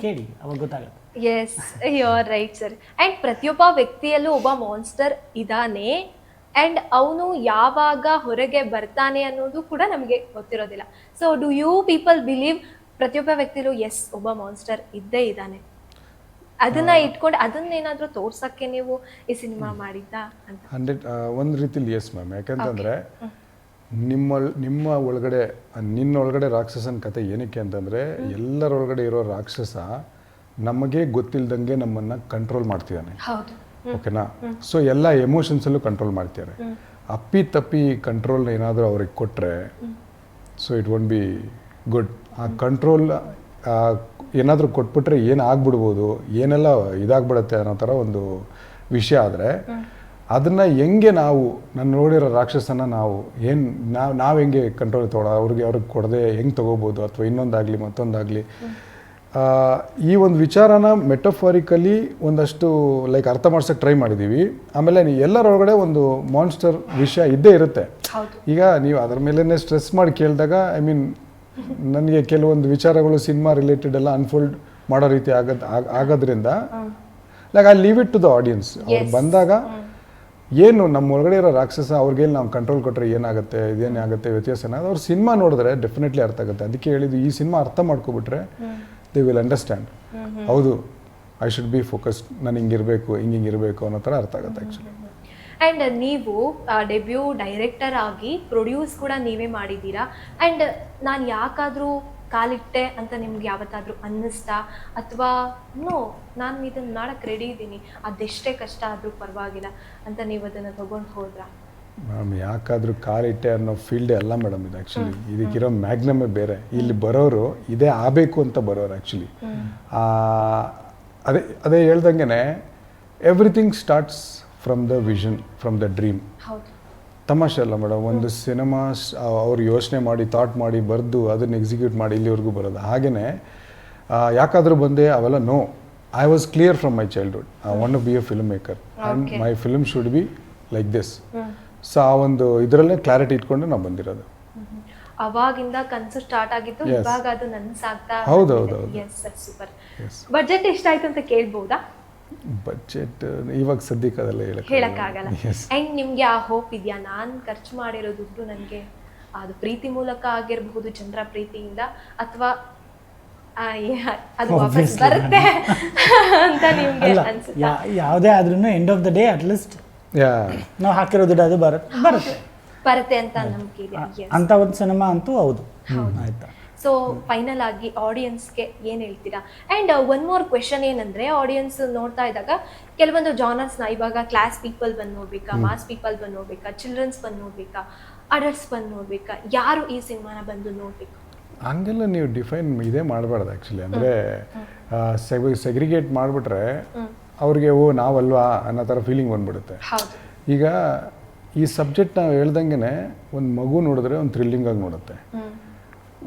ಕೇಳಿ ಅವಾಗ ಗೊತ್ತಾಗುತ್ತೆ. Yes you are right sir and ಪ್ರತಿಯೊಬ್ಬ ವ್ಯಕ್ತಿಯಲ್ಲೂ ಒಬ್ಬ ಮಾನ್ಸ್ಟರ್ ಇದ್ದಾನೆ ಅಂಡ್ ಅವನು ಯಾವಾಗ ಹೊರಗೆ ಬರ್ತಾನೆ ಅನ್ನೋದು ಕೂಡ ನಮಗೆ ಗೊತ್ತಿರೋದಿಲ್ಲ. So do you people believe ಪ್ರತಿಯೊಬ್ಬ ವ್ಯಕ್ತಿಯಲ್ಲೂ ಎಸ್ ಒಬ್ಬ ಮಾನ್ಸ್ಟರ್ ಇದ್ದೇ ಇದ್ದಾನೆ? ಅದನ್ನ ಇಟ್ಕೊಂಡು ಅದನ್ನ ಅದನ್ನೇನಾದ್ರೂ ತೋರ್ಸಕ್ಕೆ ನೀವು ಈ ಸಿನಿಮಾ ಮಾಡಿದ್ದ ಅಂತ? ಹಂಡ್ರೆಡ್ ಒಂದು ರೀತಿಲಿ ಎಸ್ ಮ್ಯಾಮ್ ಯಾಕಂತಂದರೆ ನಿಮ್ಮ ನಿಮ್ಮ ಒಳಗಡೆ ನಿನ್ನೊಳಗಡೆ ರಾಕ್ಷಸನ ಕತೆ ಏನಕ್ಕೆ ಅಂತಂದರೆ ಎಲ್ಲರೊಳಗಡೆ ಇರೋ ರಾಕ್ಷಸ ನಮಗೆ ಗೊತ್ತಿಲ್ದಂಗೆ ನಮ್ಮನ್ನು ಕಂಟ್ರೋಲ್ ಮಾಡ್ತಿದ್ದಾನೆ. ಹೌದು. ಓಕೆನಾ? ಸೊ ಎಲ್ಲ ಎಮೋಷನ್ಸಲ್ಲೂ ಕಂಟ್ರೋಲ್ ಮಾಡ್ತಿದ್ದಾರೆ. ಅಪ್ಪಿ ತಪ್ಪಿ ಕಂಟ್ರೋಲ್ ಏನಾದರೂ ಅವ್ರಿಗೆ ಕೊಟ್ಟರೆ so it won't be good ಆ ಕಂಟ್ರೋಲ್ ಏನಾದರೂ ಕೊಟ್ಬಿಟ್ರೆ ಏನು ಆಗ್ಬಿಡ್ಬೋದು ಏನೆಲ್ಲ ಇದಾಗ್ಬಿಡುತ್ತೆ ಅನ್ನೋ ಥರ ಒಂದು ವಿಷಯ ಆದರೆ ಅದನ್ನು ಹೆಂಗೆ ನಾವು ನಾನು ನೋಡಿರೋ ರಾಕ್ಷಸನ ನಾವು ಏನು ನಾವು ನಾವು ಹೆಂಗೆ ಕಂಟ್ರೋಲ್ ತೊಗೊಳ ಅವ್ರಿಗೆ ಅವ್ರಿಗೆ ಕೊಡದೆ ಹೆಂಗೆ ತೊಗೋಬೋದು ಅಥವಾ ಇನ್ನೊಂದಾಗಲಿ ಮತ್ತೊಂದಾಗಲಿ. ಈ ಒಂದು ವಿಚಾರನ ಮೆಟಫಾರಿಕಲಿ ಒಂದಷ್ಟು ಲೈಕ್ ಅರ್ಥ ಮಾಡ್ಸೋಕ್ಕೆ ಟ್ರೈ ಮಾಡಿದ್ದೀವಿ ಆಮೇಲೆ ಎಲ್ಲರೊಳಗಡೆ ಒಂದು ಮಾನ್ಸ್ಟರ್ ವಿಷಯ ಇದ್ದೇ ಇರುತ್ತೆ. ಈಗ ನೀವು ಅದ್ರ ಮೇಲೇ ಸ್ಟ್ರೆಸ್ ಮಾಡಿ ಕೇಳಿದಾಗ ಐ ಮೀನ್ ನನಗೆ ಕೆಲವೊಂದು ವಿಚಾರಗಳು ಸಿನಿಮಾ ರಿಲೇಟೆಡ್ ಎಲ್ಲ ಅನ್ಫೋಲ್ಡ್ ಮಾಡೋ ರೀತಿ ಆಗದ್ ಆಗೋದ್ರಿಂದ like I leave it to the audience ಅವ್ರು ಬಂದಾಗ ಏನು ನಮ್ಮ ಒಳಗಡೆ ಇರೋ ರಾಕ್ಷಸ ಅವ್ರಿಗೆ ನಾವು ಕಂಟ್ರೋಲ್ ಕೊಟ್ಟರೆ ಏನಾಗುತ್ತೆ ಇದೇನೇ ಆಗುತ್ತೆ ವ್ಯತ್ಯಾಸ ಏನಾಗುತ್ತೆ ಅವ್ರು ಸಿನಿಮಾ ನೋಡಿದ್ರೆ ಡೆಫಿನೆಟ್ಲಿ ಅರ್ಥ ಆಗುತ್ತೆ. ಅದಕ್ಕೆ ಹೇಳಿದ್ದು ಈ ಸಿನಿಮಾ ಅರ್ಥ ಮಾಡ್ಕೊಬಿಟ್ರೆ ದೇ ವಿಲ್ ಅಂಡರ್ಸ್ಟ್ಯಾಂಡ್ ಹೌದು ಐ ಶುಡ್ ಬಿ ಫೋಕಸ್ಡ್ ನಾನು ಹಿಂಗಿರಬೇಕು ಹಿಂಗೆ ಹಿಂಗಿರಬೇಕು ಅನ್ನೋ ಥರ ಅರ್ಥ ಆಗುತ್ತೆ ಆ್ಯಕ್ಚುಲಿ ಆ್ಯಂಡ್ ನೀವು ಡೆಬ್ಯೂ ಡೈರೆಕ್ಟರ್ ಆಗಿ ಪ್ರೊಡ್ಯೂಸ್ ಕೂಡ ನೀವೇ ಮಾಡಿದ್ದೀರಾ? ಅಂಡ್ ನಾನು ಯಾಕಾದರೂ ಕಾಲಿಟ್ಟೆ ಅಂತ ನಿಮ್ಗೆ ಯಾವತ್ತಾದರೂ ಅನ್ನಿಸ್ತಾ? ಅಥವಾ ನೋ ನಾನು ಇದನ್ನು ಮಾಡಕ್ಕೆ ರೆಡಿ ಇದ್ದೀನಿ. ಅದೆಷ್ಟೇ ಕಷ್ಟ ಆದರೂ ಪರವಾಗಿಲ್ಲ ಅಂತ ನೀವು ಅದನ್ನು ತೊಗೊಂಡು ಹೋದ್ರಾ? ಮ್ಯಾಮ್ ಯಾಕಾದರೂ ಕಾಲಿಟ್ಟೆ ಅನ್ನೋ ಫೀಲ್ಡ್ ಅಲ್ಲ ಮೇಡಮ್ ಇದು ಆ್ಯಕ್ಚುಲಿ ಇದಕ್ಕಿರೋ ಮ್ಯಾಗ್ನಮೇ ಬೇರೆ. ಇಲ್ಲಿ ಬರೋರು ಇದೇ ಆಗಬೇಕು ಅಂತ ಬರೋರು ಆ್ಯಕ್ಚುಲಿ ಅದೇ ಅದೇ ಹೇಳ್ದಂಗೆ everything starts from the vision from the dream ತಮಾಷೆ ಅಲ್ಲ ಮೇಡಮ್ ಒಂದು ಸಿನಿಮಾ ಅವ್ರು ಯೋಚನೆ ಮಾಡಿ ಥಾಟ್ ಮಾಡಿ ಬರೆದು ಅದನ್ನು ಎಕ್ಸಿಕ್ಯೂಟ್ ಮಾಡಿ ಇಲ್ಲಿವರೆಗೂ ಬರೋದು. ಹಾಗೆಯೇ ಯಾಕಾದರೂ ಬಂದೆ ಅವೆಲ್ಲ no I was clear from my childhood I want be a filmmaker and my film should be like this so ಆ ಒಂದು ಇದರಲ್ಲೇ ಕ್ಲಾರಿಟಿ ಇಟ್ಕೊಂಡು ನಾವು ಬಂದಿರೋದು. ಅವಾಗಿಂದ ಕನ್ಸು ಸ್ಟಾರ್ಟ್ ಆಗಿತ್ತು ಇವಾಗ ಅದು ನನ್ಸಾಗ್ತಾ ಹೌದು, ಹೌದು, ಸೂಪರ್ ಬಜೆಟ್ ಎಷ್ಟಾಯ್ತು ಅಂತ ಕೇಳ್ಬೋದಾ? ಬಜೆಟ್ ಇವಾಗ ಸದ್ಯಕ್ಕೆ ಅದೆಲ್ಲ ಹೇಳಕ್ಕಾಗಲ್ಲ. ಅಂಡ್ ನಿಮ್ಗೆ ಆ ಹೋಪ್ ಇದೆಯಾ? ನಾನ್ ಖರ್ಚು ಮಾಡಿರೋ ದುಡ್ಡು ನನಗೆ ಅದು ಪ್ರೀತಿ ಮೂಲಕ ಆಗಿರಬಹುದು ಜನರ ಪ್ರೀತಿಯಿಂದ ಅಥವಾ ಅದು ವಾಪಸ್ ಬರುತ್ತೆ ಅಂತ ನಿಮ್ಗೆ ಅನ್ಸುತ್ತಾ? ಯಾ- ಯಾವುದೇ ಆದ್ರೂ end of the day at least ನಾವು ಹಾಕಿರೋ ದುಡ್ಡು ಅದು ಬರುತ್ತೆ ಬರುತ್ತೆ. ಬರುತ್ತೆ ಅಂತ ನಂಬಿಕೆ ಇದೆ. ಅಂತ ಒಂದು ಸಿನಿಮಾ ಅಂತೂ ಹೌದು. ಆಯ್ತಾ? ಸೊ ಫೈನಲ್ ಆಗಿ ಆಡಿಯನ್ಸ್ಗೆ ಏನು ಹೇಳ್ತೀರಾ? ಆ್ಯಂಡ್ ಒನ್ ಮೋರ್ ಕ್ವೆಶನ್ ಏನಂದ್ರೆ ಆಡಿಯನ್ಸ್ ನೋಡ್ತಾ ಇದ್ದಾಗ ಕೆಲವೊಂದು ಜಾನರ್ಸ್ನ ಇವಾಗ ಕ್ಲಾಸ್ ಪೀಪಲ್ ಬಂದು ನೋಡ್ಬೇಕಾ ಮಾಸ್ ಪೀಪಲ್ ಬಂದು ನೋಡ್ಬೇಕಾ ಚಿಲ್ಡ್ರನ್ಸ್ ಬಂದು ನೋಡ್ಬೇಕಾ ಅಡಲ್ಟ್ಸ್ ಬಂದು ನೋಡ್ಬೇಕಾ ಯಾರು ಈ ಸಿನಿಮಾನ ಬಂದು ನೋಡ್ಬೇಕು? ಹಂಗೆಲ್ಲ ನೀವು ಡಿಫೈನ್ ಇದೇ ಮಾಡಬಾರ್ದು ಆ್ಯಕ್ಚುಲಿ ಅಂದರೆ ಸೆಗ್ರಿಗೇಟ್ ಮಾಡಿಬಿಟ್ರೆ ಅವ್ರಿಗೆ ಓ ನಾವಲ್ವಾ ಅನ್ನೋ ಥರ ಫೀಲಿಂಗ್ ಬಂದ್ಬಿಡುತ್ತೆ. ಈಗ ಈ ಸಬ್ಜೆಕ್ಟ್ ನಾವು ಹೇಳ್ದಂಗೆ ಒಂದು ಮಗು ನೋಡಿದ್ರೆ ಒಂದು ಥ್ರಿಲ್ಲಿಂಗಾಗಿ ನೋಡುತ್ತೆ.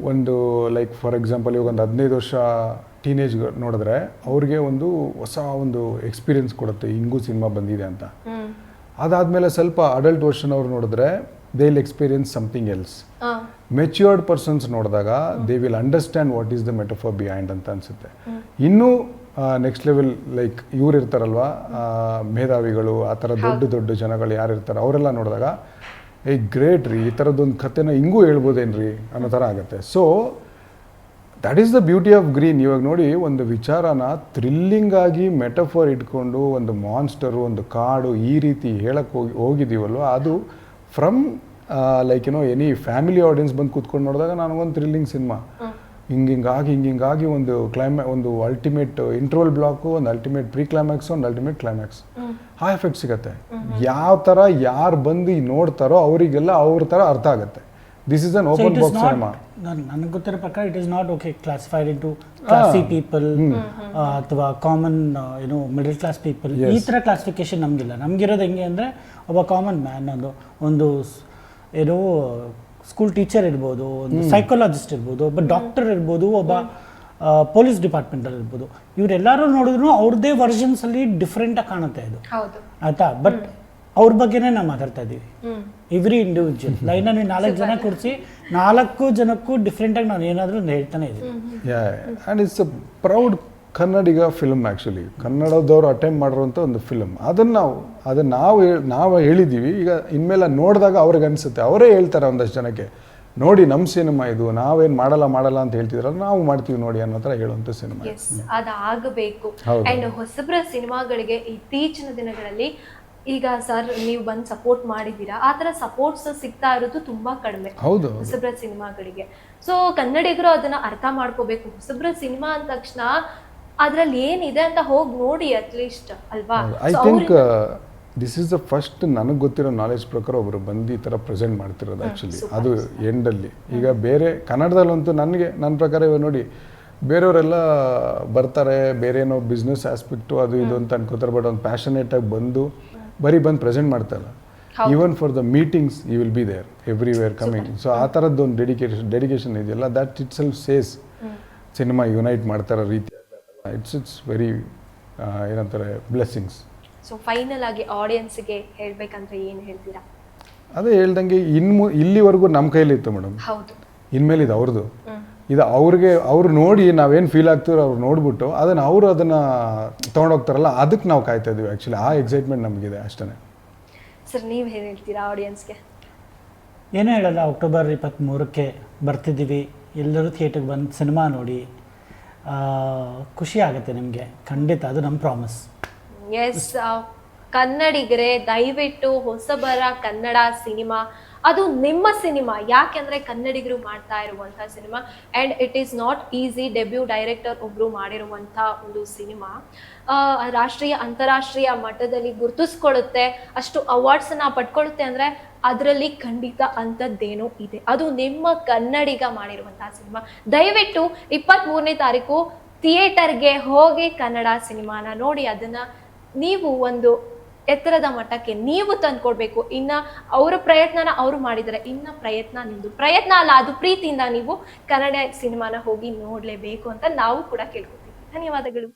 ಒಂದು ಲೈಕ್ ಫಾರ್ ಎಕ್ಸಾಂಪಲ್ ಇವಾಗ ಒಂದು ಹದಿನೈದು ವರ್ಷ ಟೀನೇಜ್ ನೋಡಿದ್ರೆ ಅವ್ರಿಗೆ ಒಂದು ಹೊಸ ಒಂದು ಎಕ್ಸ್ಪೀರಿಯನ್ಸ್ ಕೊಡುತ್ತೆ ಹಿಂಗೂ ಸಿನಿಮಾ ಬಂದಿದೆ ಅಂತ. ಅದಾದಮೇಲೆ ಸ್ವಲ್ಪ ಅಡಲ್ಟ್ ವರ್ಷನ್ ಅವ್ರು ನೋಡಿದ್ರೆ they will experience something else matured persons ನೋಡಿದಾಗ they will understand what is the metaphor behind ಅಂತ ಅನ್ಸುತ್ತೆ. ಇನ್ನೂ ನೆಕ್ಸ್ಟ್ ಲೆವೆಲ್ ಲೈಕ್ ಇವ್ರು ಇರ್ತಾರಲ್ವಾ ಮೇಧಾವಿಗಳು ಆ ಥರ ದೊಡ್ಡ ದೊಡ್ಡ ಜನಗಳು ಯಾರು ಇರ್ತಾರೆ ಅವರೆಲ್ಲ ನೋಡಿದಾಗ ಏ ಗ್ರೇಟ್ ರೀ, ಈ ಥರದ್ದೊಂದು ಕಥೆನ ಹಿಂಗೂ ಹೇಳ್ಬೋದೇನ್ರಿ ಅನ್ನೋ ಥರ ಆಗುತ್ತೆ. So that is the beauty of green ಇವಾಗ ನೋಡಿ, ಒಂದು ವಿಚಾರನ ಥ್ರಿಲ್ಲಿಂಗ್ ಆಗಿ ಮೆಟಫೋರ್ ಇಟ್ಕೊಂಡು ಒಂದು ಮಾನ್ಸ್ಟರು ಒಂದು ಕಾಡು ಈ ರೀತಿ ಹೇಳಕ್ಕೆ ಹೋಗಿ ಹೋಗಿದ್ದೀವಲ್ವ ಅದು ಫ್ರಮ್ ಲೈಕ್ ಏನೋ ಎನಿ ಫ್ಯಾಮಿಲಿ ಆಡಿಯನ್ಸ್ ಬಂದು ಕೂತ್ಕೊಂಡು ನೋಡಿದಾಗ ನನಗೊಂದು ಥ್ರಿಲ್ಲಿಂಗ್ ಸಿನಿಮಾ ಹಿಂಗೆ ಹಿಂಗಾಗಿ ಹಿಂಗೆ ಹಿಂಗಾಗಿ ಒಂದು ಕ್ಲೈಮ್ಯಾ ಒಂದು ಅಲ್ಟಿಮೇಟ್ ಇಂಟ್ರೋಲ್ ಬ್ಲಾಕು ಒಂದು ಅಲ್ಟಿಮೇಟ್ ಪ್ರೀ ಕ್ಲೈಮ್ಯಾಕ್ಸ್ ಒಂದು ಅಲ್ಟಿಮೇಟ್ ಕ್ಲೈಮ್ಯಾಕ್ಸ್ ಆ ಎಫೆಕ್ಟ್ ಸಿಗುತ್ತೆ. ಯಾವ ಥರ ಯಾರು ಬಂದು ನೋಡ್ತಾರೋ ಅವರಿಗೆಲ್ಲ ಅವ್ರ ಥರ ಅರ್ಥ ಆಗುತ್ತೆ. This is an open box cinema ನನ್- ನನಗೆ ಗೊತ್ತಿರೋ ಪ್ರಕಾರ it is not okay classified into classy people ಅಥವಾ ಕಾಮನ್ ಏನು ಮಿಡಲ್ ಕ್ಲಾಸ್ ಪೀಪಲ್ ಈ. ಥರ ಕ್ಲಾಸಿಫಿಕೇಶನ್ ನಮಗಿಲ್ಲ. ನಮಗಿರೋದು ಹೆಂಗೆ ಅಂದರೆ ಒಬ್ಬ ಕಾಮನ್ ಮ್ಯಾನ್ ಅದು ಒಂದು ಏನು ಸ್ಕೂಲ್ ಟೀಚರ್ ಇರ್ಬೋದು ಒಂದು ಸೈಕಾಲಜಿಸ್ಟ್ ಇರ್ಬೋದು ಒಬ್ಬ ಡಾಕ್ಟರ್ ಇರ್ಬೋದು ಒಬ್ಬ ಪೊಲೀಸ್ ಡಿಪಾರ್ಟ್ಮೆಂಟಲ್ಲಿ ಇರ್ಬೋದು. ಇವರೆಲ್ಲರೂ ನೋಡಿದ್ರು ಅವ್ರದ್ದೇ ಡಿಫ್ರೆಂಟ್ ಆಗಿ ಕಾಣುತ್ತೆ ಇದು. ಹೌದು. ಆಯ್ತಾ? ಬಟ್ ಅವ್ರ ಬಗ್ಗೆನೇ ನಾವು ಮಾತಾಡ್ತಾ ಇದ್ದೀವಿ ಎವ್ರಿ ಇಂಡಿವಿಜುವಲ್ ಲೈನ್ ನೀವು ನಾಲ್ಕು ಜನ ಕೊಡಿಸಿ ನಾಲ್ಕು ಜನಕ್ಕೂ ಡಿಫ್ರೆಂಟಾಗಿ ನಾನು ಏನಾದರೂ ಹೇಳ್ತಾನೆ ಇದ್ದೀನಿ yeah and it's a proud Kannadiga film actually ಕನ್ನಡದವ್ರು attempt ಮಾಡಿರೋಂಥ ಒಂದು ಫಿಲ್ಮ್ ಅದನ್ನು ನಾವು ಅದನ್ನು ನಾವು ಹೇಳಿ ನಾವು ಹೇಳಿದ್ದೀವಿ ಈಗ ಇನ್ಮೇಲೆ ನೋಡಿದಾಗ ಅವ್ರಿಗೆ ಅನಿಸುತ್ತೆ. ಅವರೇ ಹೇಳ್ತಾರೆ ಒಂದಷ್ಟು ಜನಕ್ಕೆ ನೋಡಿ ನಮ್ಮ ಸಿನಿಮಾ ಇದು ನಾವೇನು ಮಾಡಲ್ಲ ಮಾಡಲ್ಲ ಅಂತ ಹೇಳ್ತಿದ್ರಲ್ಲ ನಾವು ಮಾಡ್ತೀವಿ ನೋಡಿ ಅನ್ನೋ ಥರ ಹೇಳುವಂಥ ಸಿನಿಮಾ ಅದಾಗಬೇಕು. ಆ್ಯಂಡ್ ಹೊಸಬ್ರ ಸಿನಿಮಾಗಳಿಗೆ ಇತ್ತೀಚಿನ ದಿನಗಳಲ್ಲಿ ಈಗ ಸರ್ ನೀವು ಬಂದು ಸಪೋರ್ಟ್ ಮಾಡಿದ್ದೀರಾ? ಆ ಥರ ಸಪೋರ್ಟ್ಸ್ ಸಿಗ್ತಾ ಇರೋದು ತುಂಬಾ ಕಡಿಮೆ. ಹೌದು ಹೊಸಬ್ರ ಸಿನಿಮಾಗಳಿಗೆ ಸೊ ಕನ್ನಡಿಗರು ಅದನ್ನ ಅರ್ಥ ಮಾಡ್ಕೋಬೇಕು. ಹೊಸಬ್ರ ಸಿನಿಮಾ ಅಂದ ತಕ್ಷಣ ಅದ್ರಲ್ಲಿ ಏನಿದೆ ಅಂತ ಹೋಗಿ ನೋಡಿ ಅಟ್ಲೀಸ್ಟ್ ಅಲ್ವಾ? I think this is the first ನನಗೆ ಗೊತ್ತಿರೋ ನಾಲೆಜ್ ಪ್ರಕಾರ ಒಬ್ಬರು ಬಂದು ಈ ಥರ ಪ್ರೆಸೆಂಟ್ ಮಾಡ್ತಿರೋದು ಆ್ಯಕ್ಚುಲಿ ಅದು ಎಂಡಲ್ಲಿ ಈಗ ಬೇರೆ ಕನ್ನಡದಲ್ಲಂತೂ ನನಗೆ ನನ್ನ ಪ್ರಕಾರ ಇವಾಗ ನೋಡಿ ಬೇರೆಯವರೆಲ್ಲ ಬರ್ತಾರೆ ಬೇರೆ ಏನೋ ಬಿಸ್ನೆಸ್ ಆಸ್ಪೆಕ್ಟು ಅದು ಇದು ಅಂತ ಅನ್ಕೋತಾರೆ ಬಟ್ ಒಂದು ಪ್ಯಾಷನೇಟಾಗಿ ಬಂದು ಬರೀ ಬಂದು ಪ್ರೆಸೆಂಟ್ ಮಾಡ್ತಾರಲ್ಲ even for the meetings you will be there everywhere coming so ಆ ಥರದ್ದು ಒಂದು ಡೆಡಿಕೇಶನ್ ಡೆಡಿಕೇಶನ್ ಇದೆಯಲ್ಲ that itself says cinema unite ಮಾಡ್ತಾರೋ ರೀತಿ. ಇಟ್ಸ್ ಇಟ್ಸ್ ವೆರಿ ಏನಂತಾರೆ ಬ್ಲೆಸ್ಸಿಂಗ್ಸ್ ಸೊ ಫೈನಲ್ ಆಗಿ ಆಡಿಯನ್ಸ್ಗೆ ಹೇಳಬೇಕಂದ್ರೆ ಏನು ಹೇಳ್ತೀರಾ? ಅದೇ ಹೇಳ್ದಂಗೆ ಇನ್ನು ಇಲ್ಲಿವರೆಗೂ ನಮ್ಮ ಕೈಲಿತ್ತು ಮೇಡಮ್. ಹೌದು. ಇನ್ಮೇಲೆ ಇದು ಅವ್ರದ್ದು ಇದು ಅವ್ರಿಗೆ ಅವ್ರು ನೋಡಿ ನಾವೇನು ಫೀಲ್ ಆಗ್ತೀರೋ ಅವ್ರು ನೋಡ್ಬಿಟ್ಟು ಅದನ್ನು ಅವರು ಅದನ್ನು ತೊಗೊಂಡೋಗ್ತಾರಲ್ಲ ಅದಕ್ಕೆ ನಾವು ಕಾಯ್ತಾ ಇದೀವಿ ಆ್ಯಕ್ಚುಲಿ ಆ ಎಕ್ಸೈಟ್ಮೆಂಟ್ ನಮಗಿದೆ ಅಷ್ಟೇ ಸರ್ ನೀವು ಏನು ಹೇಳ್ತೀರಾ ಆಡಿಯನ್ಸ್ಗೆ ಏನೂ ಹೇಳಲ್ಲ ಅಕ್ಟೋಬರ್ ಇಪ್ಪತ್ತ್ಮೂರಕ್ಕೆ ಬರ್ತಿದ್ದೀವಿ. ಎಲ್ಲರೂ ಥಿಯೇಟ್ರಿಗೆ ಬಂದು ಸಿನಿಮಾ ನೋಡಿ. ಖುಷಿ ಆಗುತ್ತೆ ನಿಮಗೆ. ಖಂಡಿತ ಅದು ನಮ್ಮ ಪ್ರಾಮಿಸ್ ಎಸ್ ಕನ್ನಡಿಗರೇ ದಯವಿಟ್ಟು ಹೊಸಬರ ಕನ್ನಡ ಸಿನಿಮಾ ಅದು ನಿಮ್ಮ ಸಿನಿಮಾ. ಯಾಕೆಂದ್ರೆ ಕನ್ನಡಿಗರು ಮಾಡ್ತಾ ಇರುವಂತಹ cinema. And it is not easy debut director ಒಬ್ರು ಮಾಡಿರುವಂತಹ ಒಂದು ಸಿನಿಮಾ. ರಾಷ್ಟ್ರೀಯ, ಅಂತಾರಾಷ್ಟ್ರೀಯ ಮಟ್ಟದಲ್ಲಿ ಗುರುತಿಸ್ಕೊಳ್ಳುತ್ತೆ. ಅಷ್ಟು ಅವಾರ್ಡ್ಸ್ನ ಪಡ್ಕೊಳ್ಳುತ್ತೆ ಅಂದ್ರೆ ಅದರಲ್ಲಿ ಖಂಡಿತ ಅಂಥದ್ದೇನೋ ಇದೆ. ಅದು ನಿಮ್ಮ ಕನ್ನಡಿಗ ಮಾಡಿರುವಂತಹ ಸಿನಿಮಾ. ದಯವಿಟ್ಟು ಇಪ್ಪತ್ತ್ಮೂರನೇ ತಾರೀಕು ಥಿಯೇಟರ್ಗೆ ಹೋಗಿ ಕನ್ನಡ ಸಿನಿಮಾನ ನೋಡಿ. ಅದನ್ನ ನೀವು ಒಂದು ಎತ್ತರದ ಮಟ್ಟಕ್ಕೆ ನೀವು ತಂದ್ಕೊಡ್ಬೇಕು. ಇನ್ನ ಅವರ ಪ್ರಯತ್ನನ ಅವರು ಮಾಡಿದರೆ ಇನ್ನ ಪ್ರಯತ್ನ ನಿಮ್ದು. ಪ್ರಯತ್ನ ಅಲ್ಲ, ಅದು ಪ್ರೀತಿಯಿಂದ ನೀವು ಕನ್ನಡ ಸಿನಿಮಾನ ಹೋಗಿ ನೋಡ್ಲೇಬೇಕು ಅಂತ ನಾವು ಕೂಡ ಕೇಳ್ಕೊತೀವಿ. ಧನ್ಯವಾದಗಳು.